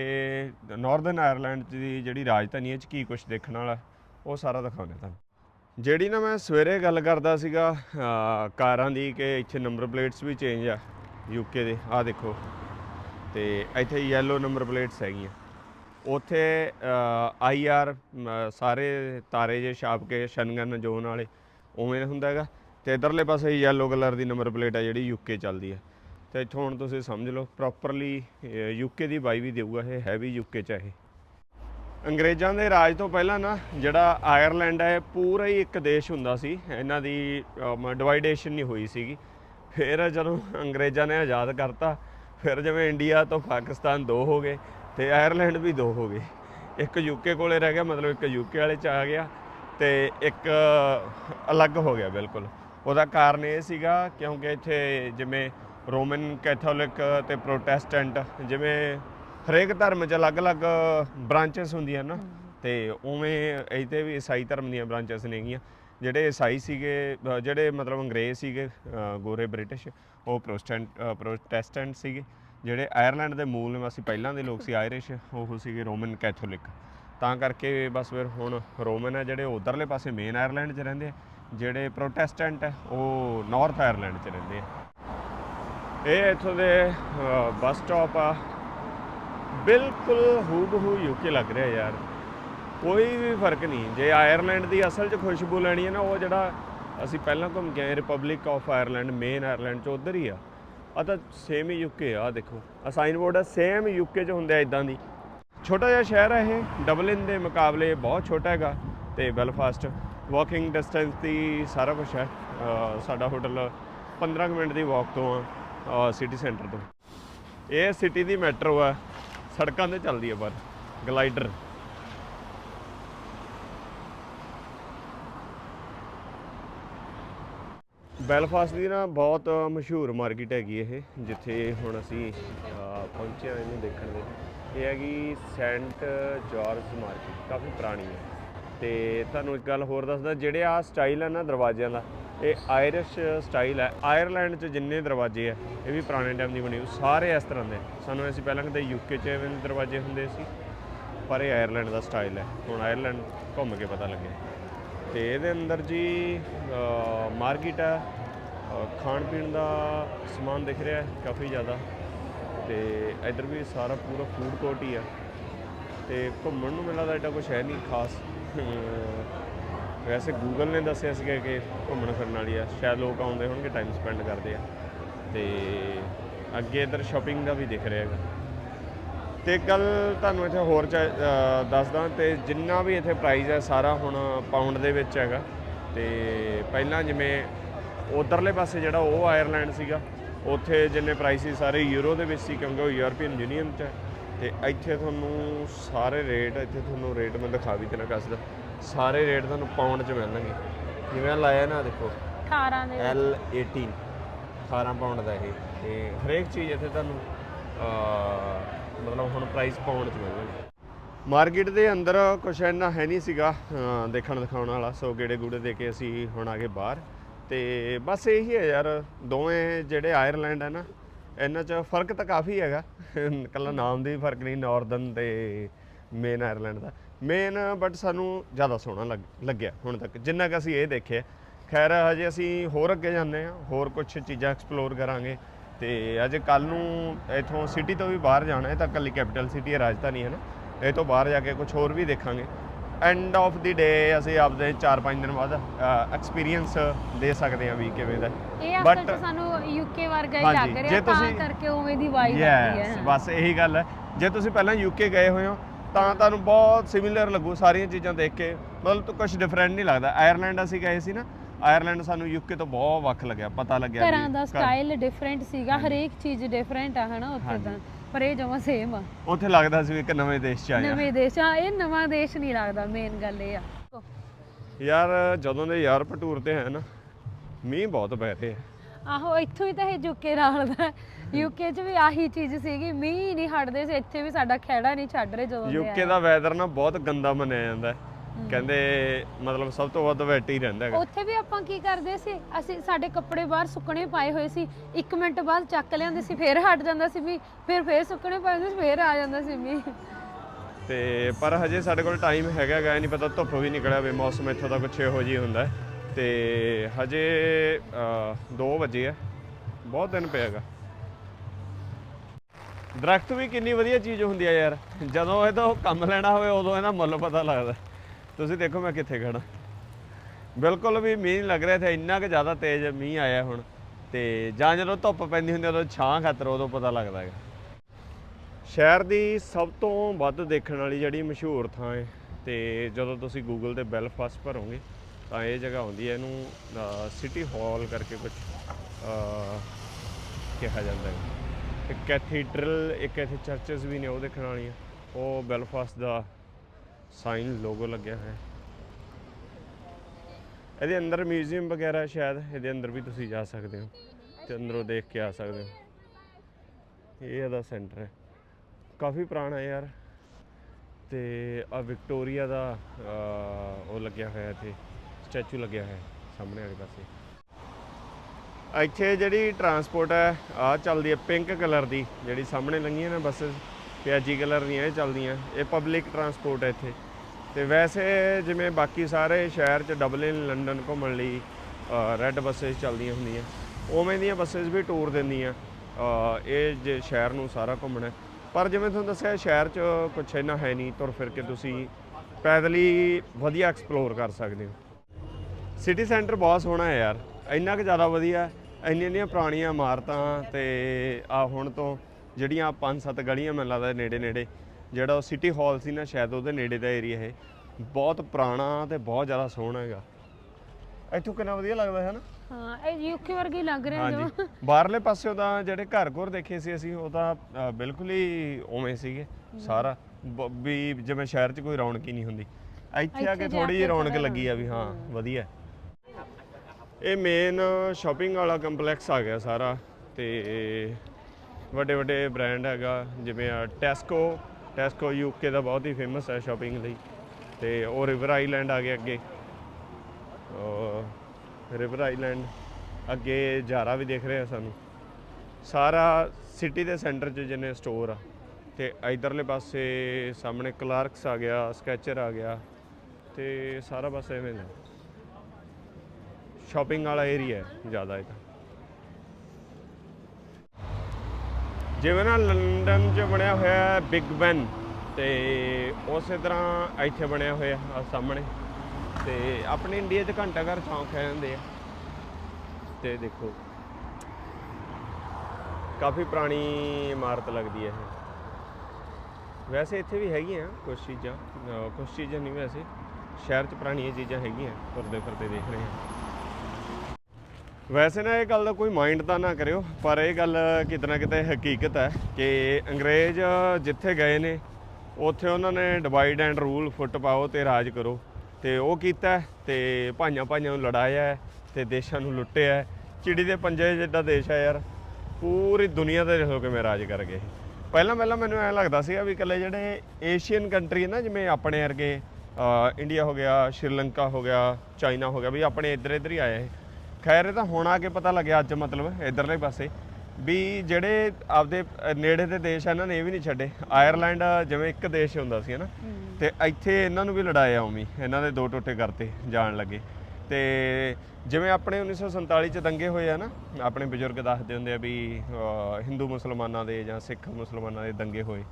ਨਾਰਥਰਨ ਆਇਰਲੈਂਡ ਦੀ ਜਿਹੜੀ ਰਾਜਧਾਨੀ ਹੈ ਚ ਕੀ ਕੁਝ ਦੇਖਣ ਵਾਲਾ, ਉਹ ਸਾਰਾ ਦਿਖਾਉਂਦੇ ਤੁਹਾਨੂੰ। ਜਿਹੜੀ ਨਾ ਮੈਂ ਸਵੇਰੇ ਗੱਲ ਕਰਦਾ ਸੀਗਾ ਕਾਰਾਂ ਦੀ ਕਿ ਇੱਥੇ ਨੰਬਰ ਪਲੇਟਸ ਵੀ ਚੇਂਜ ਆ ਯੂਕੇ ਦੇ, ਆਹ ਦੇਖੋ। ਤੇ ਇੱਥੇ ਯੈਲੋ ਨੰਬਰ ਪਲੇਟਸ ਹੈਗੀਆਂ। ਉੱਥੇ ਆਈਆਰ ਸਾਰੇ ਤਾਰੇ ਜੇ ਛਾਪ ਕੇ, ਸ਼ਨਗਨ, ਜ਼ੋਨ ਵਾਲੇ, ਉਵੇਂ ਹੁੰਦਾ ਹੈਗਾ। ਤੇ ਇਧਰਲੇ ਪਾਸੇ ਯੈਲੋ ਕਲਰ ਦੀ ਨੰਬਰ ਪਲੇਟ ਹੈ ਜਿਹੜੀ ਯੂਕੇ ਚੱਲਦੀ ਹੈ ਤੇ ਇੱਥੋਂ ਹੁਣ ਤੁਸੀਂ ਸਮਝ ਲਓ ਪ੍ਰੋਪਰਲੀ ਯੂਕੇ ਦੀ ਬਾਈ ਵੀ ਦੇਊਗਾ ਇਹ ਹੈ ਵੀ ਯੂਕੇ ਚ ਇਹ। ਅੰਗਰੇਜ਼ਾਂ ਦੇ ਰਾਜ ਤੋਂ ਪਹਿਲਾਂ ਨਾ, ਜਿਹੜਾ ਆਇਰਲੈਂਡ ਹੈ ਪੂਰਾ ਹੀ ਇੱਕ ਦੇਸ਼ ਹੁੰਦਾ ਸੀ। ਇਹਨਾਂ ਦੀ ਡਿਵਾਈਡੇਸ਼ਨ ਨਹੀਂ ਹੋਈ ਸੀਗੀ। ਫਿਰ ਜਦੋਂ ਅੰਗਰੇਜ਼ਾਂ ਨੇ ਆਜ਼ਾਦ ਕਰਤਾ, ਫਿਰ ਜਿਵੇਂ ਇੰਡੀਆ ਤੋਂ ਪਾਕਿਸਤਾਨ ਦੋ ਹੋ ਗਏ ਤੇ ਆਇਰਲੈਂਡ ਵੀ ਦੋ ਹੋ ਗਏ। ਇੱਕ ਯੂਕੇ ਕੋਲੇ ਰਹਿ ਗਿਆ, ਮਤਲਬ ਇੱਕ ਯੂਕੇ ਵਾਲੇ ਚ ਆ ਗਿਆ ਤੇ ਇੱਕ ਅਲੱਗ ਹੋ ਗਿਆ, ਬਿਲਕੁਲ। ਉਹਦਾ ਕਾਰਨ ਇਹ ਸੀਗਾ ਕਿਉਂਕਿ ਇੱਥੇ ਜਿਵੇਂ ਰੋਮਨ ਕੈਥੋਲਿਕ ਤੇ ਪ੍ਰੋਟੈਸਟੈਂਟ ਜਿਵੇਂ ਹਰੇਕ ਧਰਮ 'ਚ ਅਲੱਗ-ਅਲੱਗ ਬ੍ਰਾਂਚਸ ਹੁੰਦੀਆਂ ਨਾ ਤੇ ਉਵੇਂ ਇੱਥੇ ਵੀ ਈਸਾਈ ਧਰਮ ਦੀਆਂ ਬ੍ਰਾਂਚਸ ਨੇਗੀਆਂ। ਜਿਹੜੇ ਈਸਾਈ ਸੀਗੇ ਜਿਹੜੇ ਮਤਲਬ ਅੰਗਰੇਜ਼ ਸੀਗੇ ਗੋਰੇ ਬ੍ਰਿਟਿਸ਼ ਉਹ ਪ੍ਰੋਟੈਸਟੈਂਟ ਪ੍ਰੋਟੈਸਟੈਂਟ ਸੀਗੇ। ਜਿਹੜੇ ਆਇਰਲੈਂਡ ਦੇ ਮੂਲ ਨਿਵਾਸੀ ਪਹਿਲਾਂ ਦੇ ਲੋਕ ਸੀ ਆਇਰਿਸ਼ ਉਹ ਸੀਗੇ ਰੋਮਨ ਕੈਥੋਲਿਕ। ਤਾਂ ਕਰਕੇ ਬਸ ਫਿਰ ਹੁਣ ਰੋਮਨ ਹੈ ਜਿਹੜੇ ਉਧਰਲੇ ਪਾਸੇ ਮੇਨ ਆਇਰਲੈਂਡ 'ਚ ਰਹਿੰਦੇ ਆ। ਜਿਹੜੇ ਪ੍ਰੋਟੈਸਟੈਂਟ ਹੈ, ਉਹ ਨਾਰਥ ਆਇਰਲੈਂਡ 'ਚ ਰਹਿੰਦੇ ਆ। ਇਹ ਇੱਥੋਂ ਦੇ ਬੱਸ ਸਟਾਪ ਆ। ਬਿਲਕੁਲ ਹੂਬਹੂ ਯੂਕੇ ਲੱਗ ਰਿਹਾ ਯਾਰ। ਕੋਈ ਵੀ ਫ਼ਰਕ ਨਹੀਂ। ਜੇ ਆਇਰਲੈਂਡ ਦੀ ਅਸਲ 'ਚ ਖੁਸ਼ਬੂ ਲੈਣੀ ਹੈ ਨਾ, ਉਹ ਜਿਹੜਾ ਅਸੀਂ ਪਹਿਲਾਂ ਘੁੰਮ ਕੇ ਆਏ republic of Ireland main Ireland 'ਚ ਉਧਰ ਹੀ ਆ। ਆ ਤਾਂ ਸੇਮ ਹੀ ਯੂਕੇ ਆ, ਆਹ ਦੇਖੋ। ਆ ਸਾਈਨ ਬੋਰਡ ਆ ਸੇਮ ਯੂਕੇ 'ਚ ਹੁੰਦੇ ਆ ਇਦਾਂ ਦੀ। ਛੋਟਾ ਜਿਹਾ ਸ਼ਹਿਰ ਹੈ ਇਹ। ਡਬਲਿਨ ਦੇ ਮੁਕਾਬਲੇ ਬਹੁਤ ਛੋਟਾ ਹੈਗਾ ਤੇ ਬੈਲਫਾਸਟ ਵਾਕਿੰਗ ਡਿਸਟੈਂਸ ਦੀ ਸਾਰਾ ਕੁਝ ਹੈ। ਸਾਡਾ ਹੋਟਲ 15 ਕੁ ਮਿੰਟ ਦੀ ਵਾਕ ਤੋਂ ਆ ਸਿਟੀ ਸੈਂਟਰ ਤੋਂ। ਇਹ ਸਿਟੀ ਦੀ ਮੈਟਰੋ ਆ। ਸੜਕਾਂ ਤੇ ਚੱਲਦੀ ਹੈ ਪਰ ਗਲਾਈਡਰ ਬੈਲਫਾਸਟ ਦੀ ਨਾ ਬਹੁਤ ਮਸ਼ਹੂਰ ਮਾਰਕੀਟ ਹੈਗੀ ਇਹ, ਜਿੱਥੇ ਹੁਣ ਅਸੀਂ ਪਹੁੰਚੇ ਹਾਂ ਇਹਨੂੰ ਦੇਖਣ ਦੇ ਇਹ ਹੈਗੀ ਸੈਂਟ ਜਾਰਜ ਮਾਰਕੀਟ ਕਾਫੀ ਪੁਰਾਣੀ ਹੈ। ਤੇ ਤੁਹਾਨੂੰ ਇੱਕ ਗੱਲ ਹੋਰ ਦੱਸਦਾ, ਜਿਹੜੇ ਆ ਸਟਾਈਲ ਹੈ ਨਾ ਦਰਵਾਜ਼ਿਆਂ ਦਾ, ਇਹ ਆਇਰਿਸ਼ ਸਟਾਈਲ ਹੈ ਆਇਰਲੈਂਡ 'ਚ ਜਿੰਨੇ ਦਰਵਾਜ਼ੇ ਆ, ਇਹ ਵੀ ਪੁਰਾਣੇ ਟਾਈਮ ਦੀ ਬਣੀ ਹੋਈ ਸਾਰੇ ਇਸ ਤਰ੍ਹਾਂ ਦੇ ਸਾਨੂੰ ਅਸੀਂ ਪਹਿਲਾਂ ਕਿਤੇ ਯੂਕੇ 'ਚ ਐਵੇਂ ਦਰਵਾਜ਼ੇ ਹੁੰਦੇ ਸੀ, ਪਰ ਇਹ ਆਇਰਲੈਂਡ ਦਾ ਸਟਾਈਲ ਹੈ ਹੁਣ ਆਇਰਲੈਂਡ ਘੁੰਮ ਕੇ ਪਤਾ ਲੱਗਿਆ। ਤੇ ਇਹਦੇ ਅੰਦਰ ਜੀ ਮਾਰਕੀਟ ਹੈ ਖਾਣ ਪੀਣ ਦਾ ਸਮਾਨ ਦਿਖ ਰਿਹਾ ਹੈ, ਕਾਫੀ ਜ਼ਿਆਦਾ। ਤੇ ਇੱਧਰ ਵੀ ਸਾਰਾ ਪੂਰਾ ਫੂਡ ਕੋਰਟ ਹੀ ਆ। ਤੇ ਘੁੰਮਣ ਨੂੰ ਮੈਨੂੰ ਲੱਗਦਾ ਏਡਾ ਕੁਝ ਹੈ ਨਹੀਂ ਖਾਸ। ਵੈਸੇ ਗੂਗਲ ਨੇ ਦੱਸਿਆ ਸੀਗਾ ਕਿ ਘੁੰਮਣ ਫਿਰਨ ਵਾਲੀ ਆ। ਸ਼ਾਇਦ ਲੋਕ ਆਉਂਦੇ ਹੋਣਗੇ ਟਾਈਮ ਸਪੈਂਡ ਕਰਦੇ ਆ। ਤੇ ਅੱਗੇ ਇੱਧਰ ਸ਼ਾਪਿੰਗ ਦਾ ਵੀ ਦਿਖ ਰਿਹਾ ਹੈਗਾ। ਤੇ ਇੱਕ ਗੱਲ ਤੁਹਾਨੂੰ ਇੱਥੇ ਹੋਰ ਚ- ਦੱਸਦਾ, ਤੇ ਜਿੰਨਾ ਵੀ ਇੱਥੇ ਪ੍ਰਾਈਸ ਹੈ, ਸਾਰਾ ਹੁਣ ਪਾਉਂਡ ਦੇ ਵਿੱਚ ਹੈਗਾ। ਤੇ ਪਹਿਲਾਂ ਜਿਵੇਂ ਉਧਰਲੇ ਪਾਸੇ ਜਿਹੜਾ ਉਹ ਆਇਰਲੈਂਡ ਸੀਗਾ, ਉੱਥੇ ਜਿੰਨੇ ਪ੍ਰਾਈਸ ਸੀ, ਸਾਰੇ ਯੂਰੋ ਦੇ ਵਿੱਚ ਸੀ, ਕਿਉਂਕਿ ਉਹ ਯੂਰਪੀਅਨ ਯੂਨੀਅਨ ਚ ਹੈ। ਤੇ ਇੱਥੇ ਤੁਹਾਨੂੰ ਸਾਰੇ ਰੇਟ ਇੱਥੇ ਤੁਹਾਨੂੰ ਰੇਟ ਮੈਂ ਦਿਖਾ ਵੀ ਦੇਣਾ ਕੱਸਦਾ। ਸਾਰੇ ਰੇਟ ਤੁਹਾਨੂੰ ਪਾਉਂਡ ਚ ਮਿਲਣਗੇ। ਜਿਵੇਂ ਲਾਇਆ ਨਾ ਦੇਖੋ। 18 ਦੇ L18 18 ਪਾਉਂਡ ਦਾ ਇਹ। ਤੇ ਹਰੇਕ ਚੀਜ਼ ਇੱਥੇ ਤੁਹਾਨੂੰ ਮਤਲਬ ਹੁਣ ਪ੍ਰਾਈਸ ਪਾਉਂਡ ਚ ਮਿਲਣਗੇ। ਮਾਰਕੀਟ ਦੇ ਅੰਦਰ ਕੁਛ ਇੰਨਾ ਹੈ ਨਹੀਂ ਸੀਗਾ ਦੇਖਣ ਦਿਖਾਉਣ ਵਾਲਾ। ਸੋ ਗੇੜੇ ਗੂੜੇ ਦੇ ਕੇ ਅਸੀਂ ਹੁਣ ਆ ਗਏ ਬਾਹਰ। ਤੇ ਬਸ ਇਹੀ ਹੈ ਯਾਰ ਦੋਵੇਂ ਜਿਹੜੇ ਆਇਰਲੈਂਡ ਹੈ ਨਾ ਇਹਨਾਂ 'ਚ ਫ਼ਰਕ ਤਾਂ ਕਾਫੀ ਹੈਗਾ। ਕੱਲਾ ਨਾਮ ਦੀ ਫ਼ਰਕ ਨਹੀਂ ਨਾਰਦਰਨ ਤੇ ਮੇਨ ਆਇਰਲੈਂਡ ਦਾ। ਮੇਨ ਬਟ ਸਾਨੂੰ ਜ਼ਿਆਦਾ ਸੋਹਣਾ ਲੱਗ- ਲੱਗਿਆ ਹੁਣ ਤੱਕ। ਜਿੰਨਾ ਕਿ ਅਸੀਂ ਇਹ ਦੇਖਿਆ। ਖੈਰ, ਹਜੇ ਅਸੀਂ ਹੋਰ ਅੱਗੇ ਜਾਂਦੇ ਹਾਂ। ਹੋਰ ਕੁਝ ਚੀਜ਼ਾਂ ਐਕਸਪਲੋਰ ਕਰਾਂਗੇ। ਤੇ ਅਜੇ ਕੱਲ ਨੂੰ ਇਥੋਂ ਸਿਟੀ ਤੋਂ ਵੀ ਬਾਹਰ ਜਾਣਾ ਹੈ ਤਾਂ ਕੱਲੀ ਕੈਪੀਟਲ ਸਿਟੀ ਹੈ, ਰਾਜਧਾਨੀ ਹੈ ਨਾ। ਇਹ ਤੋਂ ਬਾਹਰ ਜਾ ਕੇ ਕੁਝ ਹੋਰ ਵੀ ਦੇਖਾਂਗੇ। ਐਂਡ ਆਫ ਦੀ ਡੇ ਅਸੀਂ ਆਪਦੇ 4-5 ਦਿਨ ਬਾਅਦ ਐਕਸਪੀਰੀਅੰਸ ਦੇ ਸਕਦੇ ਹਾਂ ਵੀ ਕਿਵੇਂ ਦਾ ਇਹ ਚ ਸਾਨੂੰ ਯੂਕੇ ਵਰਗਾ ਹੀ ਲੱਗ ਰਿਹਾ ਤਾਂ ਕਰਕੇ ਉਵੇਂ ਦੀ ਵਾਈਬ ਆਉਂਦੀ ਯੈਸ ਹੈ ਬਸ ਇਹੀ ਗੱਲ ਹੈ। ਜੇ ਤੁਸੀਂ ਪਹਿਲਾਂ ਯੂਕੇ ਗਏ ਹੋਏ ਹੋ ਤਾਂ ਤੁਹਾਨੂੰ ਬਹੁਤ ਸਿਮਿਲਰ ਲੱਗੂ ਸਾਰੀਆਂ ਚੀਜ਼ਾਂ ਦੇਖ ਕੇ। ਮਤਲਬ ਕੁਝ ਡਿਫਰੈਂਟ ਨਹੀਂ ਲੱਗਦਾ। ਆਇਰਲੈਂਡ ਅਸੀਂ ਗਏ ਸੀ ਨਾ ਆਇਰਲੈਂਡ ਸਾਨੂੰ ਯੂਕੇ ਤੋਂ ਬਹੁਤ ਵੱਖ ਲੱਗਿਆ ਪਤਾ ਲੱਗਿਆ ਘਰਾਂ ਦਾ ਸਟਾਈਲ ਡਿਫਰੈਂਟ ਸੀਗਾ ਹਰੇਕ ਚੀਜ਼ ਡਿਫਰੈਂਟ ਆ ਹਨਾ ਉੱਥੇ ਤਾਂ। ਪਰ ਇਹ ਜਮਾ ਸੇਮ ਆ। ਉੱਥੇ ਲੱਗਦਾ ਸੀ ਵੀ ਇੱਕ ਨਵੇਂ ਦੇਸ਼ 'ਚ ਆਏ ਨਵੇਂ ਦੇਸ਼ ਆ ਇਹ ਨਵਾਂ ਦੇਸ਼ ਨਹੀਂ ਲੱਗਦਾ ਮੇਨ ਗੱਲ ਇਹ ਆ। ਯਾਰ ਜਦੋਂ ਦੇ ਯੂਰਪ ਟੂਰ ਤੇ ਹੈ ਨਾ ਮੀਂਹ ਬਹੁਤ ਪੈ ਰਹੇ। ਆਹੋ ਇੱਥੋਂ ਹੀ ਤਾਂ ਇਹ ਯੂਕੇ ਰਲਦਾ ਯੂਕੇ 'ਚ ਵੀ ਆਹੀ ਚੀਜ਼ ਸੀਗੀ ਮੀਂਹ ਨਹੀਂ ਹਟਦੇ ਸੀ ਇੱਥੇ ਵੀ ਸਾਡਾ ਖਹਿੜਾ ਨਹੀਂ ਛੱਡ ਰਹੇ ਜਦੋਂ ਦੇ ਯੂਕੇ ਆਏ। ਦਾ ਵੈਦਰ ਨਾ ਬਹੁਤ ਗੰਦਾ ਮੰਨਿਆ ਜਾਂਦਾ ਹੈ। ਕਹਿੰਦੇ ਮਤਲਬ ਸਭ ਤੋਂ ਵੱਧ ਵੈਟ ਹੀ ਰਹਿੰਦਾ ਹੈਗਾ। ਉੱਥੇ ਵੀ ਆਪਾਂ ਕੀ ਕਰਦੇ ਸੀ ਅਸੀਂ ਸਾਡੇ ਕੱਪੜੇ ਬਾਹਰ ਸੁੱਕਣੇ ਪਾਏ ਹੋਏ ਸੀ 1 ਮਿੰਟ ਬਾਅਦ ਚੱਕ ਲਿਆਉਂਦੇ ਸੀ ਫੇਰ ਹਟ ਜਾਂਦਾ ਸੀ ਵੀ ਫਿਰ ਫੇਰ ਸੁੱਕਣੇ ਪਾਏ ਹੁੰਦੇ ਸੀ ਫੇਰ ਆ ਜਾਂਦਾ ਸੀ ਮੀਂਹ ਤੇ ਪਰ ਹਜੇ ਸਾਡੇ ਕੋਲ ਟਾਈਮ ਹੈਗਾ ਗਾ ਨਹੀਂ ਪਤਾ ਧੁੱਪ ਵੀ ਨਿਕਲਿਆ ਵੇ ਮੌਸਮ ਇੱਥੋਂ ਦਾ ਕੁਛ ਇਹੋ ਜਿਹੀ ਹੁੰਦਾ। ਤੇ ਹਜੇ 2 ਵਜੇ ਆ ਬਹੁਤ ਦਿਨ ਪਿਆਗਾ ਦਰਖਤ ਵੀ ਕਿੰਨੀ ਵਧੀਆ ਚੀਜ਼ ਹੁੰਦੀ ਆ ਯਾਰ ਜਦੋਂ ਇਹਦਾ ਕੰਮ ਲੈਣਾ ਹੋਵੇ ਉਦੋਂ ਇਹਦਾ ਮੁੱਲ ਪਤਾ ਲੱਗਦਾ। ਤੁਸੀਂ ਦੇਖੋ ਮੈਂ ਕਿੱਥੇ ਖੜਾ ਬਿਲਕੁਲ ਵੀ ਮੀਂਹ ਨਹੀਂ ਲੱਗ ਰਿਹਾ ਇੱਥੇ, ਇੰਨਾ ਕਿ ਜ਼ਿਆਦਾ ਤੇਜ਼ ਮੀਂਹ ਆਇਆ ਹੁਣ। ਤੇ ਜਾਂ ਜਦੋਂ ਧੁੱਪ ਪੈਂਦੀ ਹੁੰਦੀ ਉਦੋਂ ਛਾਂ ਖਤਰ ਉਦੋਂ ਪਤਾ ਲੱਗਦਾ ਹੈਗਾ। ਸ਼ਹਿਰ ਦੀ ਸਭ ਤੋਂ ਵੱਧ ਦੇਖਣ ਵਾਲੀ ਜਿਹੜੀ ਮਸ਼ਹੂਰ ਥਾਂ ਹੈ ਤੇ ਜਦੋਂ ਤੁਸੀਂ ਗੂਗਲ ਤੇ ਬੈਲਫਾਸਟ ਭਰੋਗੇ, ਤਾਂ ਇਹ ਜਗ੍ਹਾ ਆਉਂਦੀ ਹੈ ਇਹਨੂੰ ਸਿਟੀ ਹਾਲ ਕਰਕੇ ਕੁਝ ਕਿਹਾ ਜਾਂਦਾ ਹੈ। ਇੱਕ ਕੈਥੀਡਰਲ ਇੱਕ ਇੱਥੇ ਚਰਚਸ ਵੀ ਨੇ, ਉਹ ਦੇਖਣ ਵਾਲੀਆਂ। ਉਹ ਬੈਲਫਾਸਟ ਦਾ ਸਾਈਨ ਲੋਗੋ ਲੱਗਿਆ ਹੋਇਆ। ਹੈ ਇਹਦੇ ਅੰਦਰ ਮਿਊਜ਼ੀਅਮ ਵਗੈਰਾ ਸ਼ਾਇਦ ਇਹਦੇ ਅੰਦਰ ਵੀ ਤੁਸੀਂ ਜਾ ਸਕਦੇ ਹੋ ਤੇ ਅੰਦਰੋਂ ਦੇਖ ਕੇ ਆ ਸਕਦੇ ਹੋ। ਇਹ ਇਹਦਾ ਸੈਂਟਰ ਹੈ। ਕਾਫੀ ਪੁਰਾਣਾ ਯਾਰ। ਤੇ ਆ ਵਿਕਟੋਰੀਆ ਦਾ ਉਹ ਲੱਗਿਆ ਹੋਇਆ ਇੱਥੇ। ਸਟੈਚੂ ਲੱਗਿਆ ਹੋਇਆ ਸਾਹਮਣੇ ਵਾਲੇ ਪਾਸੇ। ਇੱਥੇ ਜਿਹੜੀ ਟਰਾਂਸਪੋਰਟ ਹੈ ਆ ਚੱਲਦੀ ਹੈ ਪਿੰਕ ਕਲਰ ਦੀ। ਜਿਹੜੀ ਸਾਹਮਣੇ ਲੰਗੀਆਂ ਨੇ ਬੱਸਸ ਪਿਆਜੀ ਕਲਰ ਦੀਆਂ ਇਹ ਚੱਲਦੀਆਂ। ਇਹ ਪਬਲਿਕ ਟਰਾਂਸਪੋਰਟ ਹੈ ਇੱਥੇ। ਤੇ ਵੈਸੇ ਜਿਵੇਂ ਬਾਕੀ ਸਾਰੇ ਸ਼ਹਿਰ 'ਚ ਡਬਲਿਨ ਲੰਡਨ ਘੁੰਮਣ ਲਈ ਰੈੱਡ ਬੱਸਸ ਚੱਲਦੀਆਂ ਹੁੰਦੀਆਂ। ਉਵੇਂ ਦੀਆਂ ਬੱਸਸ ਵੀ ਟੂਰ ਦਿੰਦੀਆਂ। ਇਹ ਜੇ ਸ਼ਹਿਰ ਨੂੰ ਸਾਰਾ ਘੁੰਮਣਾ ਪਰ ਜਿਵੇਂ ਤੁਹਾਨੂੰ ਦੱਸਿਆ, ਸ਼ਹਿਰ 'ਚ ਕੁਛ ਇੰਨਾ ਹੈ ਨਹੀਂ, ਤੁਰ ਫਿਰ ਕੇ ਤੁਸੀਂ ਪੈਦਲ ਹੀ ਵਧੀਆ ਐਕਸਪਲੋਰ ਕਰ ਸਕਦੇ ਹੋ। ਸਿਟੀ ਸੈਂਟਰ ਬਹੁਤ ਸੋਹਣਾ ਹੈ ਯਾਰ। ਇੰਨਾ ਕੁ ਜ਼ਿਆਦਾ ਵਧੀਆ ਇੰਨੀਆਂ ਇੰਨੀਆਂ ਪੁਰਾਣੀਆਂ ਇਮਾਰਤਾਂ ਤੇ ਆ ਹੁਣ ਤੋਂ ਜਿਹੜੀਆਂ ਪੰਜ ਸੱਤ ਗਲੀਆਂ ਮੈਨੂੰ ਲੱਗਦਾ ਨੇੜੇ ਨੇੜੇ ਜਿਹੜਾ ਉਹ ਸਿਟੀ ਹਾਲ ਸੀ ਨਾ ਸ਼ਾਇਦ ਉਹਦੇ ਨੇੜੇ ਦਾ ਏਰੀਆ ਇਹ। ਬਹੁਤ ਪੁਰਾਣਾ ਤੇ ਬਹੁਤ ਜ਼ਿਆਦਾ ਸੋਹਣਾ ਹੈਗਾ। ਇੱਥੋਂ ਕਿੰਨਾ ਵਧੀਆ ਲੱਗਦਾ ਹੈ ਨਾ? ਹਾਂ ਇਹ ਯੂਕੇ ਵਰਗੇ ਹੀ ਲੱਗ ਰਿਹਾ ਜੋ ਹਾਂਜੀ। ਬਾਹਰਲੇ ਪਾਸਿਓਂ ਤਾਂ ਜਿਹੜੇ ਘਰ ਘਰ ਦੇਖੇ ਸੀ ਅਸੀਂ ਉਹ ਤਾਂ ਅ, ਬਿਲਕੁਲ ਹੀ ਉਵੇਂ ਸੀਗੇ ਸਾਰਾ। ਬ- ਵੀ ਜਿਵੇਂ ਸ਼ਹਿਰ 'ਚ ਕੋਈ ਰੌਣਕ ਹੀ ਨਹੀਂ ਹੁੰਦੀ। ਇੱਥੇ ਆ ਕੇ ਥੋੜੀ ਜਿਹੀ ਰੌਣਕ ਲੱਗੀ ਆ ਵੀ ਹਾਂ ਵਧੀਆ। ਇਹ ਮੇਨ ਸ਼ਾਪਿੰਗ ਵਾਲਾ ਕੰਪਲੈਕਸ ਆ ਗਿਆ ਸਾਰਾ ਤੇ ਵੱਡੇ ਵੱਡੇ ਬ੍ਰਾਂਡ ਹੈਗਾ ਜਿਵੇਂ ਆ ਟੈਸਕੋ ਟੈਸਕੋ ਯੂਕੇ ਦਾ ਬਹੁਤ ਹੀ ਫੇਮਸ ਹੈ ਸ਼ਾਪਿੰਗ ਲਈ ਤੇ ਉਹ ਰਿਵਰ ਆਈਲੈਂਡ ਆ ਗਿਆ ਅੱਗੇ। ਰਿਵਰ ਆਈਲੈਂਡ ਅੱਗੇ ਜਾਰਾ ਵੀ ਦਿਖ ਰਿਹਾ ਸਾਨੂੰ। ਸਾਰਾ ਸਿਟੀ ਦੇ ਸੈਂਟਰ 'ਚ ਜਿੰਨੇ ਸਟੋਰ ਆ ਤੇ ਇਧਰਲੇ ਪਾਸੇ ਸਾਹਮਣੇ ਕਲਾਰਕਸ ਆ ਗਿਆ ਸਕੈਚਰ ਆ ਗਿਆ ਤੇ ਸਾਰਾ ਬਸ ਐਵੇਂ ਦਾ। ਸ਼ਾਪਿੰਗ ਵਾਲਾ ਏਰੀਆ ਹੈ ਜ਼ਿਆਦਾ ਇਹ ਤਾਂ। ਜਿਵੇਂ ਨਾ ਲੰਡਨ 'ਚ ਬਣਿਆ ਹੋਇਆ ਹੈ ਬਿਗ ਬੈਨ ਤੇ ਉਸੇ ਤਰ੍ਹਾਂ ਇੱਥੇ ਬਣਿਆ ਹੋਇਆ ਆ ਸਾਹਮਣੇ। ਤੇ ਆਪਣੇ ਇੰਡੀਆ 'ਚ ਘੰਟਾ ਘਰ ਚੌਂਕ ਹੈ ਜਾਂਦੇ ਆ। ਤੇ ਦੇਖੋ, ਕਾਫੀ ਪੁਰਾਣੀ ਇਮਾਰਤ ਲੱਗਦੀ ਹੈ ਇਹ। ਵੈਸੇ ਇੱਥੇ ਵੀ ਹੈਗੀਆਂ ਕੁਝ ਚੀਜ਼ਾਂ, ਅਹ ਕੁਝ ਚੀਜ਼ਾਂ ਨਹੀਂ ਵੈਸੇ। ਸ਼ਹਿਰ 'ਚ ਪੁਰਾਣੀਆਂ ਚੀਜ਼ਾਂ ਹੈਗੀਆਂ, ਤੁਰਦੇ ਫਿਰਦੇ ਦੇਖ ਰਹੇ ਹਾਂ। ਵੈਸੇ ਨਾ ਇਹ ਗੱਲ ਦਾ ਕੋਈ ਮਾਈਂਡ ਤਾਂ ਨਾ ਕਰਿਓ ਪਰ ਇਹ ਗੱਲ ਕਿਤੇ ਨਾ ਕਿਤੇ ਹਕੀਕਤ ਹੈ ਕਿ ਅੰਗਰੇਜ਼ ਜਿੱਥੇ ਗਏ ਨੇ ਉੱਥੇ ਉਹਨਾਂ ਨੇ ਡਿਵਾਈਡ ਐਂਡ ਰੂਲ ਫੁੱਟ ਪਾਓ ਤੇ ਰਾਜ ਕਰੋ। ਤੇ ਉਹ ਕੀਤਾ ਹੈ ਤੇ ਭਾਈਆਂ ਭਾਈਆਂ ਨੂੰ ਲੜਾਇਆ ਹੈ ਤੇ ਦੇਸ਼ਾਂ ਨੂੰ ਲੁੱਟਿਆ ਚਿੜੀ ਦੇ ਪੰਜੇ ਜਿੱਡਾ ਦੇਸ਼ ਹੈ ਯਾਰ ਪੂਰੀ ਦੁਨੀਆ ਤੇ ਦੇਖੋ ਮੈਂ ਰਾਜ ਕਰ ਗਏ ਪਹਿਲਾਂ ਪਹਿਲਾਂ ਮੈਨੂੰ ਐਂ ਲੱਗਦਾ ਸੀਗਾ ਵੀ ਇਕੱਲੇ ਜਿਹੜੇ ਏਸ਼ੀਅਨ ਕੰਟਰੀ ਨਾ ਜਿਵੇਂ ਆਪਣੇ ਵਰਗੇ ਅ, ਇੰਡੀਆ ਹੋ ਗਿਆ ਸ਼੍ਰੀਲੰਕਾ ਹੋ ਗਿਆ ਚਾਈਨਾ ਹੋ ਗਿਆ ਵੀ ਆਪਣੇ ਇੱਧਰ ਇੱਧਰ ਹੀ ਆਏ ਇਹ ਖੈਰ ਇਹ ਤਾਂ ਹੁਣ ਆ ਕੇ ਪਤਾ ਲੱਗਿਆ ਅੱਜ ਮਤਲਬ ਇਧਰਲੇ ਪਾਸੇ ਵੀ ਜਿਹੜੇ ਆਪਦੇ ਨੇੜੇ ਦੇ ਦੇਸ਼ ਆ ਇਹਨਾਂ ਨੇ ਇਹ ਵੀ ਨਹੀਂ ਛੱਡੇ ਆਇਰਲੈਂਡ ਜਿਵੇਂ ਇੱਕ ਦੇਸ਼ ਹੁੰਦਾ ਸੀ ਹਨਾ ਤੇ ਇੱਥੇ ਇਹਨਾਂ ਨੂੰ ਵੀ ਲੜਾਇਆ ਉਵੇਂ ਹੀ। ਇਹਨਾਂ ਦੇ ਦੋ ਟੋਟੇ ਕਰਤੇ ਜਾਣ ਲੱਗੇ ਤੇ ਜਿਵੇਂ ਆਪਣੇ 1947 ਚ ਦੰਗੇ ਹੋਏ ਆ ਨਾ ਆਪਣੇ ਬਜ਼ੁਰਗ ਦੱਸਦੇ ਹੁੰਦੇ ਆ ਵੀ ਹਿੰਦੂ ਮੁਸਲਮਾਨਾਂ ਦੇ ਜਾਂ ਸਿੱਖ ਮੁਸਲਮਾਨਾਂ ਦੇ ਦੰਗੇ ਹੋਏ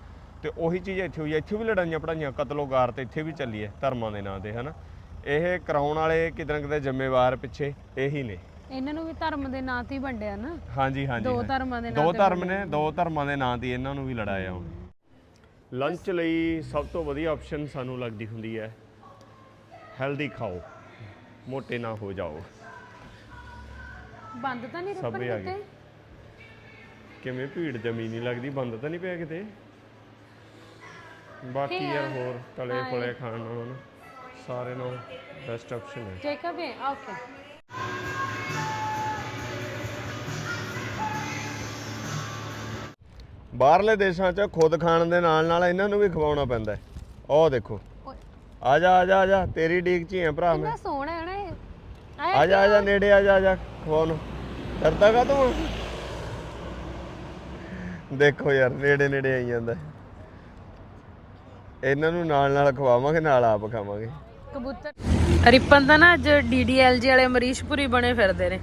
ਤੇ ਉਹੀ ਚੀਜ਼ ਇੱਥੇ ਹੋਈ। ਇੱਥੇ ਵੀ ਲੜਾਈਆਂ ਪੜਾਈਆਂ ਕਤਲੋਗਾਰ ਤੇ ਇੱਥੇ ਵੀ ਚੱਲੀ ਹੈ ਧਰਮਾਂ ਦੇ ਨਾਂ ਤੇ ਹਨਾ ਇਹ ਕਰਾਉਣ ਵਾਲੇ ਕਿਤੇ ਨਾ ਕਿਤੇ ਜ਼ਿੰਮੇਵਾਰ ਪਿੱਛੇ ਇਹੀ ਨੇ। ਇਹਨਾਂ ਨੂੰ ਵੀ ਧਰਮ ਦੇ ਨਾਂ ਤੇ ਹੀ ਵੰਡਿਆ ਨਾ। ਹਾਂਜੀ ਹਾਂਜੀ ਦੋ। ਧਰਮਾਂ ਦੇ ਨਾਂ ਦੋ ਤੇ ਧਰਮ ਨੇ ਦੋ ਧਰਮਾਂ ਦੇ ਨਾਂ ਤੇ ਇਹਨਾਂ ਨੂੰ ਵੀ ਲੜਾਇਆ ਹੁਣ। ਲੰਚ ਲਈ ਸਭ ਤੋਂ ਵਧੀਆ ਆਪਸ਼ਨ ਸਾਨੂੰ ਲੱਗਦੀ ਹੁੰਦੀ ਹੈ ਹੈਲਦੀ ਖਾਓ ਮੋਟੇ ਨਾ ਹੋ ਜਾਓ। ਬੰਦ ਤਾਂ ਨਹੀਂ ਸਭ ਆ ਗਏ। ਦਿੱਤੇ ਕਿਵੇਂ ਭੀੜ ਜਮੀ ਨਹੀਂ ਲੱਗਦੀ ਬੰਦ ਤਾਂ ਨਹੀਂ ਪਿਆ ਕਿਤੇ? ਬਾਕੀ ਯਾਰ? ਹੋਰ ਤਲੇ ਫਲੇ ਖਾਣ ਨਾਲੋਂ ਨਾ। ਸਾਰੇ ਨਾਲੋਂ ਬੈਸਟ ਆਪਸ਼ਨ ਹੈ। ਜੇਕਬ ਹੈ ਓਕੇ ਬਾਹਰਲੇ ਦੇਸ਼ਾਂ 'ਚ ਖੁਦ ਖਾਣ ਦੇ ਨਾਲ ਨਾਲ ਇਹਨਾਂ ਨੂੰ ਵੀ ਖਵਾਉਣਾ ਪੈਂਦਾ ਹੈ। ਉਹ ਦੇਖੋ। ਆ ਜਾ ਆ ਜਾ ਆ ਜਾ ਤੇਰੀ ਡੀਕ 'ਚ ਹੀ ਆ ਭਰਾ ਮੈਂ। ਕਿੰਨਾ ਸੋਹਣਾ ਹੈ ਨਾ ਇਹ। ਆ ਜਾ ਆ ਜਾ ਨੇੜੇ ਆ ਜਾ ਆ ਜਾ ਖਵਾਉਣ ਡਰਦਾ ਕਾ ਤੂੰ? ਦੇਖੋ ਯਾਰ ਨੇੜੇ ਨੇੜੇ ਆਈ ਜਾਂਦਾ। ਇਹਨਾਂ ਨੂੰ ਨਾਲ ਨਾਲ ਖਵਾਵਾਂਗੇ ਨਾਲ ਆਪ ਖਾਵਾਂਗੇ। ਕਬੂਤਰ ਰਿਪਨ ਤਾਂ ਨਾ ਅੱਜ ਡੀਡੀਐਲਜੀ ਵਾਲੇ ਮਰੀਸ਼ਪੁਰੀ ਬਣੇ ਫਿਰਦੇ ਨੇ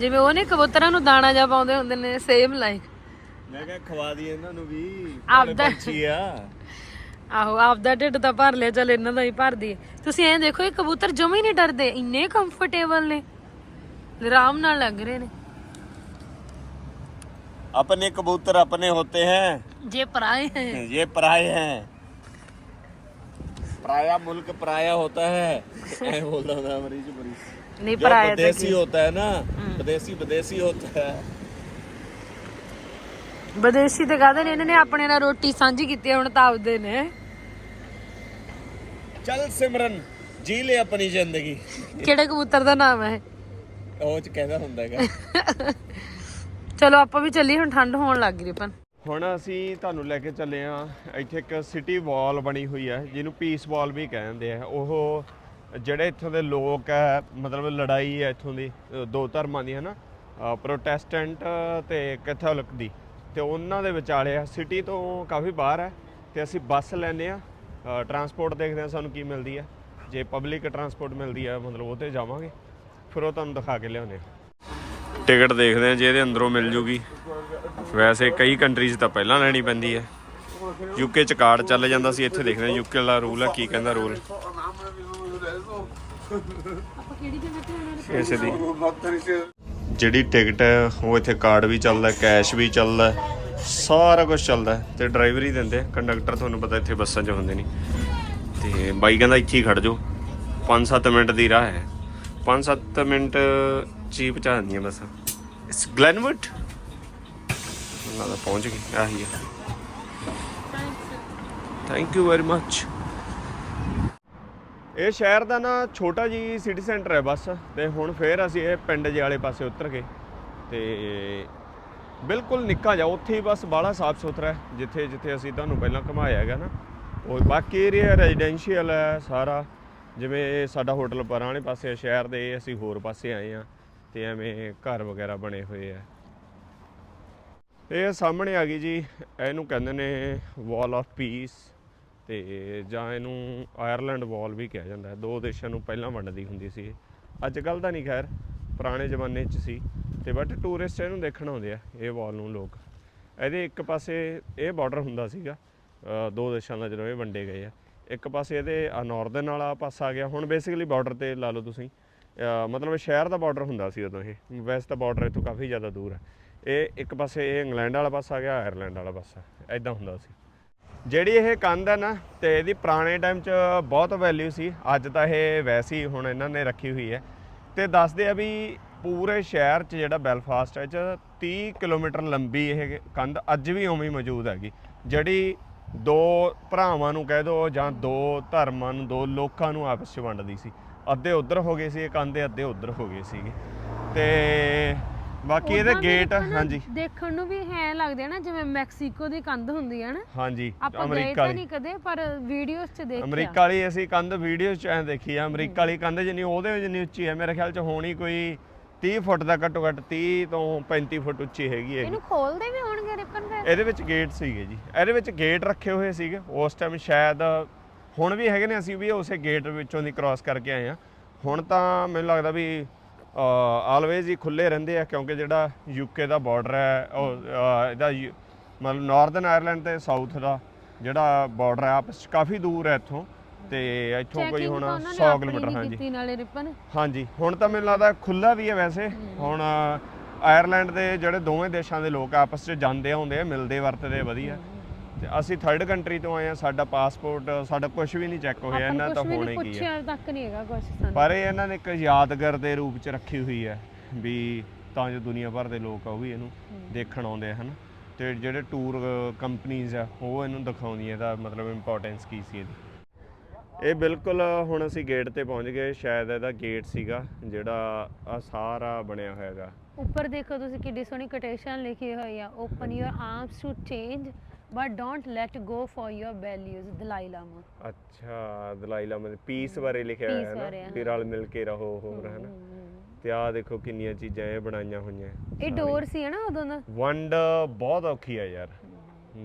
ਜਿਵੇਂ ਉਹ ਨੇ ਕਬੂਤਰਾਂ ਨੂੰ ਦਾਣਾ ਜਾ ਪਾਉਂਦੇ ਹੁੰਦੇ ਨੇ ਸੇਮ ਲਾਈਕ ਮੈਂ ਕਿਹਾ ਖਵਾ ਦੀ ਇਹਨਾਂ ਨੂੰ ਵੀ ਆਪਦਾ- ਪੰਛੀ ਆ ਆਹੋ ਆਪਦਾ ਢਿੱਡ ਤਾਂ ਭਰ ਲਿਆ ਚਲ ਇਹਨਾਂ ਦਾ ਹੀ ਭਰ ਦਈਏ ਤੁਸੀਂ ਐਂ ਦੇਖੋ ਇਹ ਕਬੂਤਰ ਜਮਾ ਹੀ ਨਹੀਂ ਡਰਦੇ ਇੰਨੇ ਕੰਫਰਟੇਬਲ ਨੇ ਆਰਾਮ ਨਾਲ ਲੱਗ ਰਹੇ ਨੇ अपने कबूतर अपने होते हैं ਜੇ ਪਰਾਏ ਹੈ ये पराये हैं पराया मुल्क पराया होता है ऐ बोल रहा था मरीज मरीज ਨਹੀਂ जो ਪਰਾਏ ਤਾਂ विदेशी होता है ना विदेशी विदेशी होता है ਵਿਦੇਸ਼ੀ ਤੇ ਕਹਦੇ ਨੇ ਇਹਨਾਂ ਨੇ ਆਪਣੇ ਨਾਲ ਰੋਟੀ ਸਾਂਝੀ ਕੀਤੀ ਹੈ, ਹੁਣ ਤਾਂ ਆਪਦੇ ਨੇ चल सिमरन जी ले अपनी जिंदगी ਕਿਹੜੇ ਕਬੂਤਰ ਦਾ ਨਾਮ ਹੈ ਉਹ ਚ ਕਹਿੰਦਾ ਹੁੰਦਾ ਹੈਗਾ ਚਲੋ ਆਪਾਂ ਵੀ ਚੱਲੀਏ ਹੁਣ ਠੰਡ ਹੋਣ ਲੱਗ ਗਈ ਪਰ ਹੁਣ ਅਸੀਂ ਤੁਹਾਨੂੰ ਲੈ ਕੇ ਚੱਲੇ ਆ ਇੱਥੇ ਇੱਕ ਸਿਟੀ ਵਾਲ ਬਣੀ ਹੋਈ ਹੈ, ਜਿਹਨੂੰ ਪੀਸ ਵਾਲ ਵੀ ਕਹਿੰਦੇ ਆ। ਉਹ ਜਿਹੜੇ ਇੱਥੋਂ ਦੇ ਲੋਕ ਹੈ, ਮਤਲਬ ਲੜਾਈ ਹੈ ਇੱਥੋਂ ਦੀ ਦੋ ਧਰਮਾਂ ਦੀ ਹੈ ਨਾ ਪ੍ਰੋਟੈਸਟੈਂਟ ਤੇ ਕੈਥੋਲਿਕ ਦੀ। ਤੇ ਉਹਨਾਂ ਦੇ ਵਿਚਾਲੇ ਆ ਸਿਟੀ ਤੋਂ ਕਾਫੀ ਬਾਹਰ ਹੈ। ਤੇ ਅਸੀਂ ਬੱਸ ਲੈਨੇ ਆ ਟਰਾਂਸਪੋਰਟ ਦੇਖਦੇ ਆ ਸਾਨੂੰ ਕੀ ਮਿਲਦੀ ਹੈ। ਜੇ ਪਬਲਿਕ ਟਰਾਂਸਪੋਰਟ ਮਿਲਦੀ ਹੈ, ਮਤਲਬ ਉਹ ਤੇ ਜਾਵਾਂਗੇ। ਫਿਰ ਉਹ ਤੁਹਾਨੂੰ ਦਿਖਾ ਕੇ ਲਿਆਉਂਦੇ ਆ ਟਿਕਟ ਦੇਖਦੇ ਆ ਜੇ ਇਹਦੇ ਅੰਦਰੋਂ ਮਿਲ ਜੂਗੀ। ਵੈਸੇ ਕਈ ਕੰਟਰੀਜ਼ ਤਾਂ ਪਹਿਲਾਂ ਲੈਣੀ ਪੈਂਦੀ ਹੈ। ਯੂਕੇ ਚ ਕਾਰਡ ਚੱਲ ਜਾਂਦਾ ਸੀ, ਇੱਥੇ ਦੇਖਦੇ ਆ ਯੂਕੇ ਵਾਲਾ ਰੂਲ ਹੈ ਕੀ ਕਹਿੰਦਾ ਰੂਲ ਆਪਾਂ ਇਸੇ ਦੀ। ਜਿਹੜੀ ਟਿਕਟ ਹੈ, ਉਹ ਇੱਥੇ ਕਾਰਡ ਵੀ ਚੱਲਦਾ ਕੈਸ਼ ਵੀ ਚੱਲਦਾ, ਸਾਰਾ ਕੁਝ ਚੱਲਦਾ ਹੈ। ਤੇ ਡਰਾਈਵਰ ਹੀ ਦਿੰਦੇ ਕੰਡਕਟਰ ਤੁਹਾਨੂੰ ਪਤਾ ਇੱਥੇ ਬੱਸਾਂ 'ਚ ਹੁੰਦੇ ਨਹੀਂ ਤੇ ਬਾਈ ਕਹਿੰਦਾ ਇੱਥੇ ਹੀ ਖੜ ਜਾਓ। 5-7 ਮਿੰਟ ਦੀ ਰਾਹ ਹੈ। 5-7 ਮਿੰਟ ਚ ਪਹੁੰਚਾ ਦਿੰਦੀਆਂ ਬੱਸਾਂ। ਇਸ ਗਲੈਨਵੁੱਡ? ਉਹਨਾਂ ਪਹੁੰਚ ਗਈ, ਆਹੀ ਹੈ। ਥੈਂਕ ਯੂ ਵੈਰੀ ਮੱਚ ਇਹ ਸ਼ਹਿਰ ਦਾ ਨਾ ਛੋਟਾ ਜੀ ਸਿਟੀ ਸੈਂਟਰ ਹੈ ਬਸ, ਤੇ ਹੁਣ ਫੇਰ ਅਸੀਂ ਇਹ ਪਿੰਡ ਜੇ ਵਾਲੇ ਪਾਸੇ ਉਤਰ ਗਏ। ਤੇ ਬਿਲਕੁਲ ਨਿੱਕਾ ਜਾ ਉੱਥੇ ਹੀ ਬਸ ਬਾਹਲਾ ਸਾਫ਼ ਸੁਥਰਾ ਹੈ, ਜਿੱਥੇ ਜਿੱਥੇ ਅਸੀਂ ਤੁਹਾਨੂੰ ਪਹਿਲਾਂ ਘੁਮਾਇਆ ਹੈਗਾ ਨਾ। ਉਹ ਬਾਕੀ ਏਰੀਆ ਰੈਜ਼ੀਡੈਂਸ਼ੀਅਲ ਹੈ ਸਾਰਾ, ਜਿਵੇਂ ਸਾਡਾ ਹੋਟਲ ਪਰਾਂ ਵਾਲੇ ਪਾਸੇ ਸ਼ਹਿਰ ਦੇ ਅਸੀਂ ਹੋਰ ਪਾਸੇ ਆਏ ਆ ਤੇ ਐਵੇਂ ਘਰ ਵਗੈਰਾ ਬਣੇ ਹੋਏ ਆ। ਇਹ ਸਾਹਮਣੇ ਆ ਗਈ ਜੀ, ਇਹਨੂੰ ਕਹਿੰਦੇ ਨੇ ਵਾਲ ਆਫ ਪੀਸ ਤੇ ਜਾਂ ਇਹਨੂੰ ਆਇਰਲੈਂਡ ਵਾਲ ਵੀ ਕਿਹਾ ਜਾਂਦਾ ਦੋ ਦੇਸ਼ਾਂ ਨੂੰ ਪਹਿਲਾਂ ਵੰਡਦੀ ਹੁੰਦੀ ਸੀ ਇਹ। ਅੱਜ ਕੱਲ ਤਾਂ ਨਹੀਂ ਖੈਰ, ਪੁਰਾਣੇ ਜ਼ਮਾਨੇ 'ਚ ਸੀ। ਤੇ ਬਟ ਟੂਰਿਸਟ ਇਹਨੂੰ ਦੇਖਣ ਆਉਂਦੇ ਆ, ਇਹ ਵਾਲ ਨੂੰ ਲੋਕ। ਇਹਦੇ ਇੱਕ ਪਾਸੇ ਇਹ ਬਾਰਡਰ ਹੁੰਦਾ ਸੀਗਾ ਦੋ ਦੇਸ਼ਾਂ ਦਾ ਜਦੋਂ ਇਹ ਵੰਡੇ ਗਏ ਆ। ਇੱਕ ਪਾਸੇ ਇਹਦੇ ਨਾਰਦਰਨ ਵਾਲਾ ਪਾਸਾ ਆ ਗਿਆ। ਹੁਣ ਬੇਸਿਕਲੀ ਬਾਰਡਰ ਤੇ ਲਾ ਲਓ ਤੁਸੀਂ। ਮਤਲਬ ਸ਼ਹਿਰ ਦਾ ਬਾਰਡਰ ਹੁੰਦਾ ਸੀ ਉਦੋਂ ਇਹ ਵੈਸੇ ਤਾਂ ਬਾਰਡਰ ਇੱਥੋਂ ਕਾਫੀ ਜ਼ਿਆਦਾ ਦੂਰ ਹੈ। ਇਹ ਇੱਕ ਪਾਸੇ ਇਹ ਇੰਗਲੈਂਡ ਵਾਲਾ ਪਾਸਾ ਆ ਗਿਆ, ਆਇਰਲੈਂਡ ਵਾਲਾ ਪਾਸਾ ਐਦਾਂ ਹੁੰਦਾ ਸੀ। ਜਿਹੜੀ ਇਹ ਕੰਧ ਹੈ ਨਾ, ਤੇ ਇਹਦੀ ਪੁਰਾਣੇ ਟਾਈਮ 'ਚ ਬਹੁਤ ਵੈਲਿਊ ਸੀ, ਅੱਜ ਤਾਂ ਇਹ ਵੈਸੇ ਹੀ ਹੁਣ ਇਹਨਾਂ ਨੇ ਰੱਖੀ ਹੋਈ ਹੈ। ਤੇ ਦੱਸਦੇ ਆ ਵੀ ਪੂਰੇ ਸ਼ਹਿਰ 'ਚ ਜਿਹੜਾ ਬੈਲਫਾਸਟ ਹੈ 'ਚ 30 ਕਿਲੋਮੀਟਰ ਲੰਬੀ ਇਹ ਕੰਧ ਅੱਜ ਵੀ ਉਵੇਂ ਹੀ ਮੌਜੂਦ ਹੈਗੀ। ਜਿਹੜੀ ਦੋ ਭਰਾਵਾਂ ਨੂੰ ਕਹਿ ਦੋ ਜਾਂ ਦੋ ਧਰਮਾਂ ਨੂੰ, ਦੋ ਲੋਕਾਂ ਨੂੰ ਆਪਸ 'ਚ ਵੰਡਦੀ ਸੀ। ਅੱਧੇ ਉੱਧਰ ਹੋ ਗਏ ਸੀ ਇਹ ਦੇ ਅੱਧੇ ਉੱਧਰ ਹੋ ਗਏ ਸੀਗੇ। ਤੇ ਬਾਕੀ ਇਹਦੇ ਉੱਦਾਂ ਗੇਟ ਨਾ ਹਾਂਜੀ। ਦੇਖਣ ਨੂੰ ਵੀ ਹੈ ਲੱਗਦੇ ਆ ਨਾ ਜਿਵੇਂ ਮੈਕਸੀਕੋ ਦੀ ਕੰਧ ਹੁੰਦੀ ਹੈ ਨਾ। ਹਾਂਜੀ ਆਪਾਂ ਗਏ ਅਮਰੀਕਾ ਤਾਂ ਵਾਲੀ। ਨਹੀਂ ਕਦੇ ਪਰ ਵੀਡੀਓਜ਼ 'ਚ ਦੇਖਿਆ। ਅਮਰੀਕਾ ਵਾਲੀ ਅਸੀਂ ਕੰਧ ਵੀਡੀਓ ਚ ਐ ਦੇਖੀ ਆ। ਅਮਰੀਕਾ ਵਾਲੀ ਕੰਧ ਜਿੰਨੀ ਉਹਦੇ ਜਿੰਨੀ ਉੱਚੀ ਹੈ ਮੇਰੇ ਖਿਆਲ ਚ ਹੋਣੀ ਕੋਈ 30 ਫੁੱਟ ਦਾ ਘੱਟੋ ਘੱਟ 30 ਤੋਂ 35 ਫੁੱਟ ਉੱਚੀ ਹੈਗੀ ਹੈ ਇਹਨੂੰ ਖੋਲਦੇ ਵੀ ਹੋਣਗੇ ਰਿਪਨ ਫਿਰ? ਇਹਦੇ ਵਿੱਚ ਗੇਟ ਸੀਗੇ ਜੀ। ਇਹਦੇ ਵਿੱਚ ਗੇਟ ਰੱਖੇ ਹੋਏ ਸੀਗੇ। ਉਸ ਟਾਈਮ ਸ਼ਾਇਦ ਹੁਣ ਵੀ ਹੈਗੇ ਨੇ ਅਸੀਂ ਵੀ ਉਸੇ ਗੇਟ ਵਿੱਚੋਂ ਦੀ ਕ੍ਰਾਸ ਕਰਕੇ ਆਏ ਆ ਹੁਣ ਤਾਂ ਮੈਨੂੰ ਲੱਗਦਾ ਵੀ ਆਲਵੇਜ਼ ਹੀ ਖੁੱਲੇ ਰਹਿੰਦੇ ਆ ਕਿਉਂਕਿ ਜਿਹੜਾ ਯੂਕੇ ਦਾ ਬਾਰਡਰ ਹੈ ਉਹ ਇਹਦਾ ਮਤਲਬ ਨਾਰਦਰਨ ਆਇਰਲੈਂਡ ਤੇ ਸਾਊਥ ਦਾ ਜਿਹੜਾ ਬਾਰਡਰ ਹੈ ਆਪਸ ਕਾਫੀ ਦੂਰ ਹੈ ਇੱਥੋਂ ਤੇ ਇੱਥੋਂ ਕੋਈ ਹੁਣ ਤਾਂ ਉਹਨਾਂ ਨੇ 100 ਆਪਣੀ ਕਿਲੋਮੀਟਰ ਹਾਂਜੀ। ਹਾਂਜੀ ਹੁਣ ਤਾਂ ਮੈਨੂੰ ਲੱਗਦਾ ਖੁੱਲਾ ਵੀ ਹੈ ਵੈਸੇ। ਹੁਣ ਆਇਰਲੈਂਡ ਦੇ ਜਿਹੜੇ ਦੋਵੇਂ ਦੇਸ਼ਾਂ ਦੇ ਲੋਕ ਆਪਸ 'ਚ ਜਾਂਦੇ ਆਉਂਦੇ ਆ ਮਿਲਦੇ ਵਰਤਦੇ ਵਧੀਆ। ਤੇ ਅਸੀਂ ਥਰਡ ਕੰਟਰੀ ਤੋਂ ਆਏ ਆ ਸਾਡਾ ਪਾਸਪੋਰਟ ਸਾਡਾ ਕੁਝ ਵੀ ਨਹੀਂ ਚੈੱਕ ਹੋਇਆ ਇਹਨਾਂ ਤਾਂ ਹੋਣਾ ਹੀ ਕੀ ਹੈ ਪੁੱਛਿਆ ਤੱਕ ਨਹੀਂ ਹੈਗਾ ਕੁਝ ਸਾਨੂੰ। ਪਰ ਇਹ ਇਹਨਾਂ ਨੇ ਇੱਕ ਯਾਦਗਾਰ ਦੇ ਰੂਪ 'ਚ ਰੱਖੀ ਹੋਈ ਹੈ ਵੀ ਤਾਂ ਜੋ ਦੁਨੀਆ ਭਰ ਦੇ ਲੋਕ ਆ ਉਹ ਵੀ ਇਹਨੂੰ ਦੇਖਣ ਆਉਂਦੇ ਹਨ? ਤੇ ਜਿਹੜੇ ਟੂਰ ਕੰਪਨੀਆਂ ਆ ਉਹ ਇਹਨੂੰ ਦਿਖਾਉਂਦੀਆਂ ਦਾ ਮਤਲਬ ਇੰਪੋਰਟੈਂਸ ਕੀ ਸੀ ਇਹਦੀ? ਇਹ ਬਿਲਕੁਲ ਹੁਣ ਅਸੀਂ ਗੇਟ ਤੇ ਪਹੁੰਚ ਗਏ ਸ਼ਾਇਦ ਇਹਦਾ ਗੇਟ ਸੀਗਾ ਜਿਹੜਾ ਆ ਸਾਰਾ ਬਣਿਆ ਹੋਇਆ ਹੈਗਾ ਉੱਪਰ ਦੇਖੋ ਤੁਸੀਂ ਕਿੱਡੀ ਸੋਹਣੀ ਕੋਟੇਸ਼ਨ ਲਿਖੀ ਹੋਈ ਆ open your arms to change but don't let go for your values Dalai Lama ਅੱਛਾ ਦਲਾਈ ਲਾਮਾ ਦੇ ਪੀਸ ਬਾਰੇ ਲਿਖਿਆ ਹੋਇਆ Peace ਹੈ ਨਾ ਹਾਂ। ਵੀ ਰਲ ਮਿਲ ਕੇ ਰਹੋ ਹੋਰ ਹੈ ਨਾ ਤੇ ਆਹ ਦੇਖੋ ਕਿੰਨੀਆਂ ਚੀਜ਼ਾਂ ਇਹ ਬਣਾਈਆਂ ਹੋਈਆਂ ਇਹ ਡੋਰ ਸੀ ਹੈ ਨਾ ਉਦੋਂ ਦਾ ਵੰਡ ਬਹੁਤ ਔਖੀ ਆ ਯਾਰ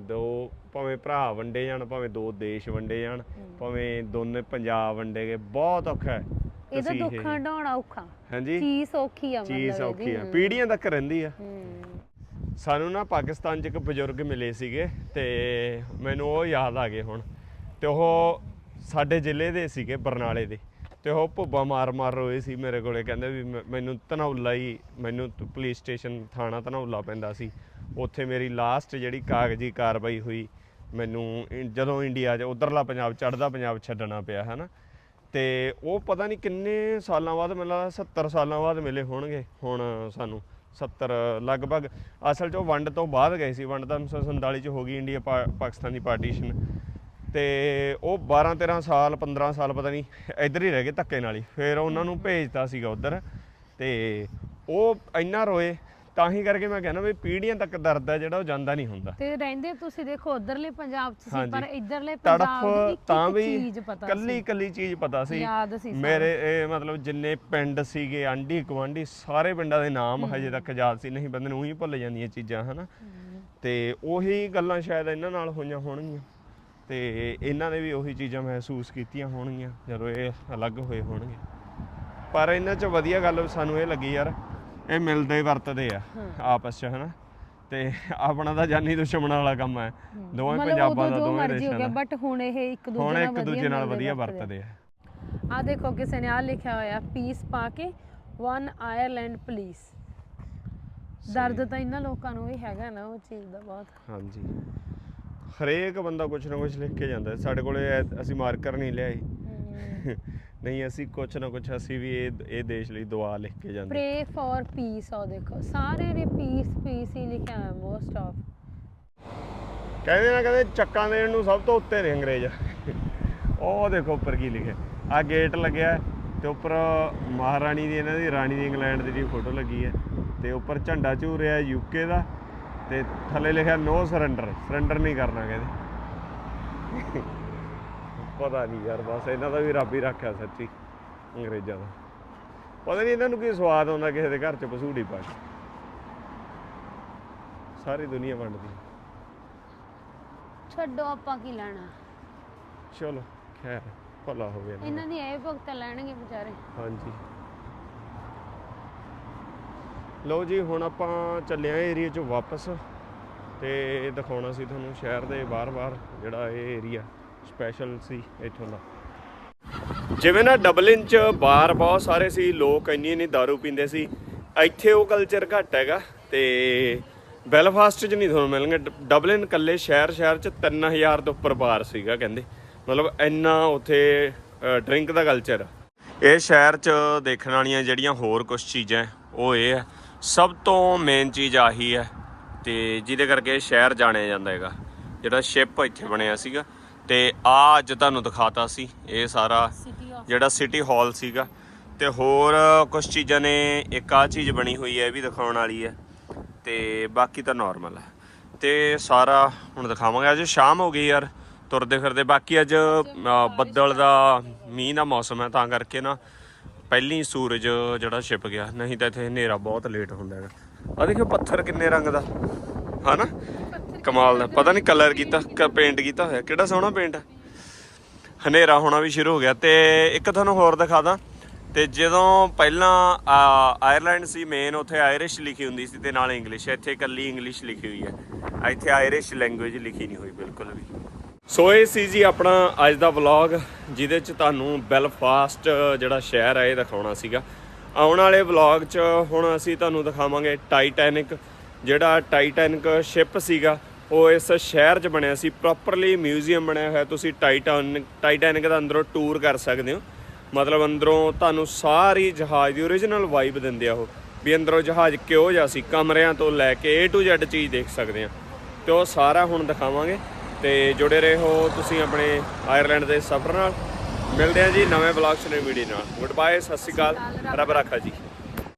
ਦੋ ਭਾਵੇਂ ਭਰਾ ਵੰਡੇ ਜਾਣ ਭਾਵੇਂ ਦੋ ਦੇਸ਼ ਵੰਡੇ ਜਾਣ ਭਾਵੇਂ ਦੋਨੇ ਪੰਜਾਬ ਵੰਡੇ ਗਏ ਬਹੁਤ ਔਖਾ ਹੈ ਇਹਦਾ ਤੁਸੀਂ ਦੁੱਖ ਹੰਡਾਉਣਾ ਔਖਾ ਹਾਂਜੀ ਚੀਜ਼ ਔਖੀ ਆ ਮਤਲਬ ਚੀਜ਼ ਇਹਦੀ। ਔਖੀ ਆ ਪੀੜ੍ਹੀਆਂ ਤੱਕ ਰਹਿੰਦੀ ਆ ਹੂੰ। ਸਾਨੂੰ ਨਾ ਪਾਕਿਸਤਾਨ 'ਚ ਇੱਕ ਬਜ਼ੁਰਗ ਮਿਲੇ ਸੀਗੇ ਤੇ ਮੈਨੂੰ ਉਹ ਯਾਦ ਆ ਗਏ ਹੁਣ। ਤੇ ਉਹ ਸਾਡੇ ਜ਼ਿਲ੍ਹੇ ਦੇ ਸੀਗੇ, ਬਰਨਾਲੇ ਦੇ। ਤੇ ਉਹ ਭੁੱਬਾ ਮਾਰ ਮਾਰ ਰੋਏ ਸੀ ਮੇਰੇ ਕੋਲੇ, ਕਹਿੰਦੇ ਵੀ ਮੈਂ- ਮੈਨੂੰ ਧਨੌਲਾ ਹੀ, ਮੈਨੂੰ ਪੁਲਿਸ ਸਟੇਸ਼ਨ ਥਾਣਾ ਧਨੌਲਾ ਪੈਂਦਾ ਸੀ। ਉੱਥੇ ਮੇਰੀ ਲਾਸਟ ਜਿਹੜੀ ਕਾਗਜ਼ੀ ਕਾਰਵਾਈ ਹੋਈ, ਮੈਨੂੰ ਜਦੋਂ ਇੰਡੀਆ 'ਚ, ਉਧਰਲਾ ਪੰਜਾਬ ਚੜਦਾ ਪੰਜਾਬ ਛੱਡਣਾ ਪਿਆ ਹੈ ਨਾ ਤੇ ਉਹ ਪਤਾ ਨਹੀਂ ਕਿੰਨੇ ਸਾਲਾਂ ਬਾਅਦ, ਮੈਨੂੰ ਲੱਗਦਾ 70 ਸਾਲਾਂ ਬਾਅਦ ਮਿਲੇ ਹੋਣਗੇ, ਹੁਣ ਸਾਨੂੰ। 70 ਲਗਭਗ ਅਸਲ 'ਚ ਉਹ ਵੰਡ ਤੋਂ ਬਾਅਦ ਗਏ ਸੀ, ਵੰਡ ਤਾਂ 1947 ਚ ਹੋ ਗਈ ਇੰਡੀਆ ਪਾ- ਪਾਕਿਸਤਾਨ ਦੀ ਪਾਰਟੀਸ਼ਨ। ਤੇ ਉਹ 12 13 ਸਾਲ 15 ਸਾਲ ਪਤਾ ਨਹੀਂ ਇੱਧਰ ਹੀ ਰਹਿ ਗਏ ਧੱਕੇ ਨਾਲ ਹੀ। ਫਿਰ ਉਹਨਾਂ ਨੂੰ ਭੇਜਤਾ ਸੀਗਾ ਉੱਧਰ ਤੇ ਉਹ ਇੰਨਾ ਰੋਏ ਤਾਂ ਹੀ ਕਰਕੇ ਮੈਂ ਕਹਿੰਦਾ ਵੀ ਪੀੜ੍ਹੀਆਂ ਤੱਕ ਦਰਦ ਹੈ ਜਿਹੜਾ ਉਹ ਜਾਂਦਾ ਨਹੀਂ ਹੁੰਦਾ। ਤੇ ਰਹਿੰਦੇ ਤੁਸੀਂ ਦੇਖੋ ਉਧਰਲੇ ਪੰਜਾਬ 'ਚ ਸੀ ਹਾਂਜੀ। ਪਰ ਇਧਰਲੇ ਪੰਜਾਬ ਦੀ ਤੜਫ ਤਾਂ ਵੀ ਚੀਜ਼ ਪਤਾ ਕੱਲੀ ਕੱਲੀ ਚੀਜ਼ ਪਤਾ ਸੀ। ਯਾਦ ਸੀ ਮੇਰੇ ਇਹ ਮਤਲਬ ਜਿੰਨੇ ਪਿੰਡ ਸੀਗੇ ਆਂਢੀ ਗੁਆਂਢੀ ਸਾਰੇ ਪਿੰਡਾਂ ਦੇ ਨਾਮ ਹਜੇ ਤੱਕ ਯਾਦ ਸੀ। ਨਹੀਂ ਬੰਦੇ ਨੂੰ ਉਹੀ ਭੁੱਲ ਜਾਂਦੀਆਂ ਚੀਜ਼ਾਂ ਹਨਾ? ਤੇ ਉਹੀ ਗੱਲਾਂ ਸ਼ਾਇਦ ਇਹਨਾਂ ਨਾਲ ਹੋਈਆਂ ਹੋਣਗੀਆਂ। ਤੇ ਇਹਨਾਂ ਨੇ ਵੀ ਉਹੀ ਚੀਜ਼ਾਂ ਮਹਿਸੂਸ ਕੀਤੀਆਂ ਹੋਣਗੀਆਂ ਜਦੋਂ ਇਹ ਅਲੱਗ ਹੋਏ ਹੋਣਗੇ। ਪਰ ਇਹਨਾਂ 'ਚ ਵਧੀਆ ਗੱਲ ਸਾਨੂੰ ਇਹ ਲੱਗੀ ਯਾਰ ਇਹ ਮਿਲਦੇ ਵਰਤਦੇ ਆ ਆਪਸ 'ਚ ਹਨਾ? ਤੇ ਆਪਣਾ ਤਾਂ ਜਾਨੀ ਦੁਸ਼ਮਣਾਂ ਵਾਲਾ ਕੰਮ ਹੈ। ਦੋਵੇਂ ਪੰਜਾਬਾਂ ਦਾ ਦੋਵੇਂ ਦੇਸ਼ਾਂ ਗਿਆ ਦਾ ਬਟ ਹੁਣ ਇਹ ਇੱਕ ਦੂਜੇ ਹੁਣ ਨਾਲ ਇੱਕ ਦੂਜੇ ਨਾਲ ਵਧੀਆ ਵਰਤਦੇ ਆ। ਆ। ਦੇਖੋ ਕਿਸੇ ਨੇ ਆ ਲਿਖਿਆ ਹੋਇਆ ਪੀਸ ਪਾ ਕੇ ਵਨ ਆਇਰਲੈਂਡ ਪੁਲਿਸ ਦਰਦ ਤਾਂ ਇਹਨਾਂ ਲੋਕਾਂ ਨੂੰ ਵੀ ਹੈਗਾ ਨਾ ਉਹ ਚੀਜ਼ ਦਾ ਬਹੁਤ। ਹਾਂਜੀ। ਹਰੇਕ ਬੰਦਾ ਕੁਝ ਨਾ ਕੁਝ ਲਿਖ ਕੇ ਜਾਂਦਾ। ਸਾਡੇ ਕੋਲੇ ਅਸੀਂ ਮਾਰਕਰ ਨਹੀਂ ਲਿਆਏ। ਨਹੀਂ ਅਸੀਂ ਕੁਝ ਨਾ ਕੁਝ ਅਸੀਂ ਵੀ ਇਹ ਇਹ ਦੇਸ਼ ਲਈ ਦੁਆ ਲਿਖ ਕੇ ਜਾਂਦੇ ਪ੍ਰੇ ਫॉर ਪੀਸ ਆ ਦੇਖੋ। ਸਾਰੇ ਨੇ ਪੀਸ ਪੀਸ ਹੀ ਲਿਖਿਆ ਹੈ ਮੋਸਟ ਆਫ ਕਹਿੰਦੇ ਨਾ ਕਹਿੰਦੇ ਚੱਕਾਂ ਦੇਣ ਨੂੰ ਸਭ ਤੋਂ ਉੱਤੇ ਨੇ ਅੰਗਰੇਜ਼। ਉਹ ਦੇਖੋ ਉੱਪਰ ਕੀ ਲਿਖਿਆ। ਆ ਗੇਟ ਲੱਗਿਆ ਤੇ ਉੱਪਰ ਮਹਾਰਾਣੀ ਦੀ ਇਹਨਾਂ ਦੀ ਰਾਣੀ ਦੀ ਇੰਗਲੈਂਡ ਦੀ ਜਿਹੜੀ ਫੋਟੋ ਲੱਗੀ ਹੈ। ਤੇ ਉੱਪਰ ਝੰਡਾ ਝੂਰ ਰਿਹਾ ਯੂਕੇ ਦਾ ਤੇ ਥੱਲੇ ਲਿਖਿਆ ਨੋ ਸਰੈਂਡਰ ਸਰੈਂਡਰ ਨਹੀਂ ਕਰਨਾ ਕਹਿੰਦੇ। ਪਤਾ ਨਹੀਂ ਯਾਰ ਬਸ ਇਹਨਾਂ ਦਾ ਵੀ ਰੱਬ ਹੀ ਰੱਖਿਆ ਸੱਚੀ ਅੰਗਰੇਜ਼ਾਂ ਦਾ। ਪਤਾ ਨਹੀਂ ਇਹਨਾਂ ਨੂੰ ਕੀ ਸਵਾਦ ਆਉਂਦਾ ਕਿਸੇ ਦੇ ਘਰ ਚ ਪਸੂੜੀ ਪਾ ਕੇ। ਸਾਰੀ ਦੁਨੀਆ ਵੰਡਦੀ। ਛੱਡੋ ਆਪਾਂ ਕੀ ਲੈਣਾ। ਚਲੋ ਖੈਰ ਭਲਾ ਹੋਵੇ ਇਹਨਾਂ ਦਾ। ਇਹਨਾਂ ਦੀ ਇਹ ਭੁਗਤ ਲੈਣਗੇ ਵਿਚਾਰੇ। ਹਾਂਜੀ। ਲਓ ਜੀ ਹੁਣ ਆਪਾਂ ਚੱਲੇ ਆਂ ਏਰੀਆ ਚੋਂ ਵਾਪਸ ਤੇ ਦਿਖਾਉਣਾ ਸੀ ਤੁਹਾਨੂੰ ਸ਼ਹਿਰ ਦੇ ਬਾਹਰ-ਬਾਹਰ ਜਿਹੜਾ ਇਹ ਏਰੀਆ। ਸਪੈਸ਼ਲ ਸੀ ਇੱਥੋਂ ਦਾ। ਜਿਵੇਂ ਨਾ ਡਬਲਿਨ ਚ ਬਾਰ ਬਹੁਤ ਸਾਰੇ ਸੀ, ਲੋਕ ਇੰਨੀ ਇੰਨੀ दारू ਪੀਂਦੇ ਸੀ। ਇੱਥੇ ਉਹ ਕਲਚਰ ਘੱਟ ਹੈਗਾ ਤੇ ਬੈਲਫਾਸਟ ਚ ਨਹੀਂ ਤੁਹਾਨੂੰ ਮਿਲਣਗੇ। ਡਬਲਿਨ ਇਕੱਲੇ ਸ਼ਹਿਰ ਸ਼ਹਿਰ ਚ 3000 ਤੋਂ ਉੱਪਰ ਬਾਰ ਸੀਗਾ ਕਹਿੰਦੇ। ਮਤਲਬ ਇੰਨਾ ਉੱਥੇ ਡਰਿੰਕ ਦਾ ਕਲਚਰ ਇਹ ਸ਼ਹਿਰ ਚ ਦੇਖਣ ਵਾਲੀਆਂ ਜਿਹੜੀਆਂ ਹੋਰ ਕੁਝ ਚੀਜ਼ਾਂ ਉਹ ਇਹ ਹੈ। ਸਭ ਤੋਂ ਮੇਨ ਚੀਜ਼ ਆਹੀ ਹੈ ਤੇ ਜਿਹਦੇ ਕਰਕੇ ਸ਼ਹਿਰ ਜਾਣਿਆ ਜਾਂਦਾ ਹੈਗਾ। ਜਿਹੜਾ ਸ਼ਿਪ ਇੱਥੇ ਬਣਿਆ ਸੀਗਾ। ਤੇ ਆ ਅੱਜ ਤੁਹਾਨੂੰ ਦਿਖਾਤਾ ਸੀ ਇਹ ਸਾਰਾ ਜਿਹੜਾ ਸਿਟੀ ਹਾਲ ਸੀਗਾ। ਤੇ ਹੋਰ ਕੁਝ ਚੀਜ਼ਾਂ ਨੇ ਇੱਕ ਆ ਚੀਜ਼ ਬਣੀ ਹੋਈ ਹੈ ਇਹ ਵੀ ਦਿਖਾਉਣ ਵਾਲੀ ਹੈ। ਤੇ ਬਾਕੀ ਤਾਂ ਨਾਰਮਲ ਹੈ। ਤੇ ਸਾਰਾ ਹੁਣ ਦਿਖਾਵਾਂਗੇ। ਅੱਜ ਸ਼ਾਮ ਹੋ ਗਈ ਯਾਰ ਤੁਰਦੇ ਫਿਰਦੇ। ਬਾਕੀ ਅੱਜ ਬੱਦਲ ਦਾ ਮੀਂਹ ਦਾ ਮੌਸਮ ਹੈ ਤਾਂ ਕਰਕੇ ਨਾ ਪਹਿਲੀ ਸੂਰਜ ਜਿਹੜਾ ਛਿਪ ਗਿਆ। ਨਹੀਂ ਤਾਂ ਇੱਥੇ ਹਨੇਰਾ ਬਹੁਤ ਲੇਟ ਹੁੰਦਾ ਹੈਗਾ। ਆ ਦੇਖੋ ਪੱਥਰ ਕਿੰਨੇ ਰੰਗ ਦਾ। ਹਨਾ? ਕਮਾਲ ਦਾ। ਪਤਾ ਨਹੀਂ ਕਲਰ ਕੀਤਾ ਪੇਂਟ ਕੀਤਾ ਹੋਇਆ। ਕਿਹੜਾ ਸੋਹਣਾ ਪੇਂਟ ਹੈ ਹਨੇਰਾ ਹੋਣਾ ਵੀ ਸ਼ੁਰੂ ਹੋ ਗਿਆ। ਤੇ ਇੱਕ ਤੁਹਾਨੂੰ ਹੋਰ ਦਿਖਾ ਦਾਂ। ਤੇ ਜਦੋਂ ਪਹਿਲਾਂ ਆਇਰਲੈਂਡ ਸੀ ਮੇਨ ਉੱਥੇ ਆਇਰਿਸ਼ ਲਿਖੀ ਹੁੰਦੀ ਸੀ ਤੇ ਨਾਲ ਇੰਗਲਿਸ਼ ਇੱਥੇ ਇਕੱਲੀ ਇੰਗਲਿਸ਼ ਲਿਖੀ ਹੋਈ ਹੈ ਇੱਥੇ ਆਇਰਿਸ਼ ਲੈਂਗੁਏਜ ਲਿਖੀ ਨਹੀਂ ਹੋਈ ਬਿਲਕੁਲ ਵੀ। ਸੋ ਇਹ ਸੀ ਜੀ ਆਪਣਾ ਅੱਜ ਦਾ ਵਲੌਗ ਜਿਹਦੇ ਚ ਤੁਹਾਨੂੰ ਬੈਲਫਾਸਟ ਜਿਹੜਾ ਸ਼ਹਿਰ ਹੈ ਇਹ ਦਿਖਾਉਣਾ ਸੀਗਾ। ਆਉਣ ਵਾਲੇ ਵਲੌਗ ਚ ਹੁਣ ਅਸੀਂ ਤੁਹਾਨੂੰ ਦਿਖਾਵਾਂਗੇ ਟਾਈਟੈਨਿਕ ਜਿਹੜਾ ਟਾਈਟੈਨਿਕ ਸ਼ਿਪ ਸੀਗਾ ਉਹ ਇਸ ਸ਼ਹਿਰ 'ਚ ਬਣਿਆ ਸੀ ਪ੍ਰੋਪਰਲੀ ਮਿਊਜ਼ੀਅਮ ਬਣਿਆ ਹੋਇਆ, ਤੁਸੀਂ ਟਾਈਟੈਨਿਕ ਟਾਈਟੈਨਿਕ ਦਾ ਅੰਦਰੋਂ ਟੂਰ ਕਰ ਸਕਦੇ ਹੋ। ਮਤਲਬ ਅੰਦਰੋਂ ਤੁਹਾਨੂੰ ਸਾਰੀ ਜਹਾਜ਼ ਦੀ ਓਰੀਜਨਲ ਵਾਈਬ ਦਿੰਦੇ ਆ ਉਹ, ਵੀ ਅੰਦਰੋਂ ਜਹਾਜ਼ ਕਿਹੋ ਜਿਹਾ ਸੀ, ਕਮਰਿਆਂ ਤੋਂ ਲੈ ਕੇ A to Z ਚੀਜ਼ ਦੇਖ ਸਕਦੇ ਆ। ਤੇ ਉਹ ਸਾਰਾ ਹੁਣ ਦਿਖਾਵਾਂਗੇ, ਤੇ ਜੁੜੇ ਰਹੋ ਤੁਸੀਂ ਆਪਣੇ ਆਇਰਲੈਂਡ ਦੇ ਸਫ਼ਰ ਨਾਲ। ਮਿਲਦੇ ਆ ਜੀ ਨਵੇਂ ਵਲੌਗ ਚ ਨਵੀਂ ਵੀਡੀਓ ਨਾਲ। ਗੁੱਡ ਬਾਏ ਸਤਿ ਸ਼੍ਰੀ ਅਕਾਲ। ਰੱਬ ਰਾਖਾ ਜੀ।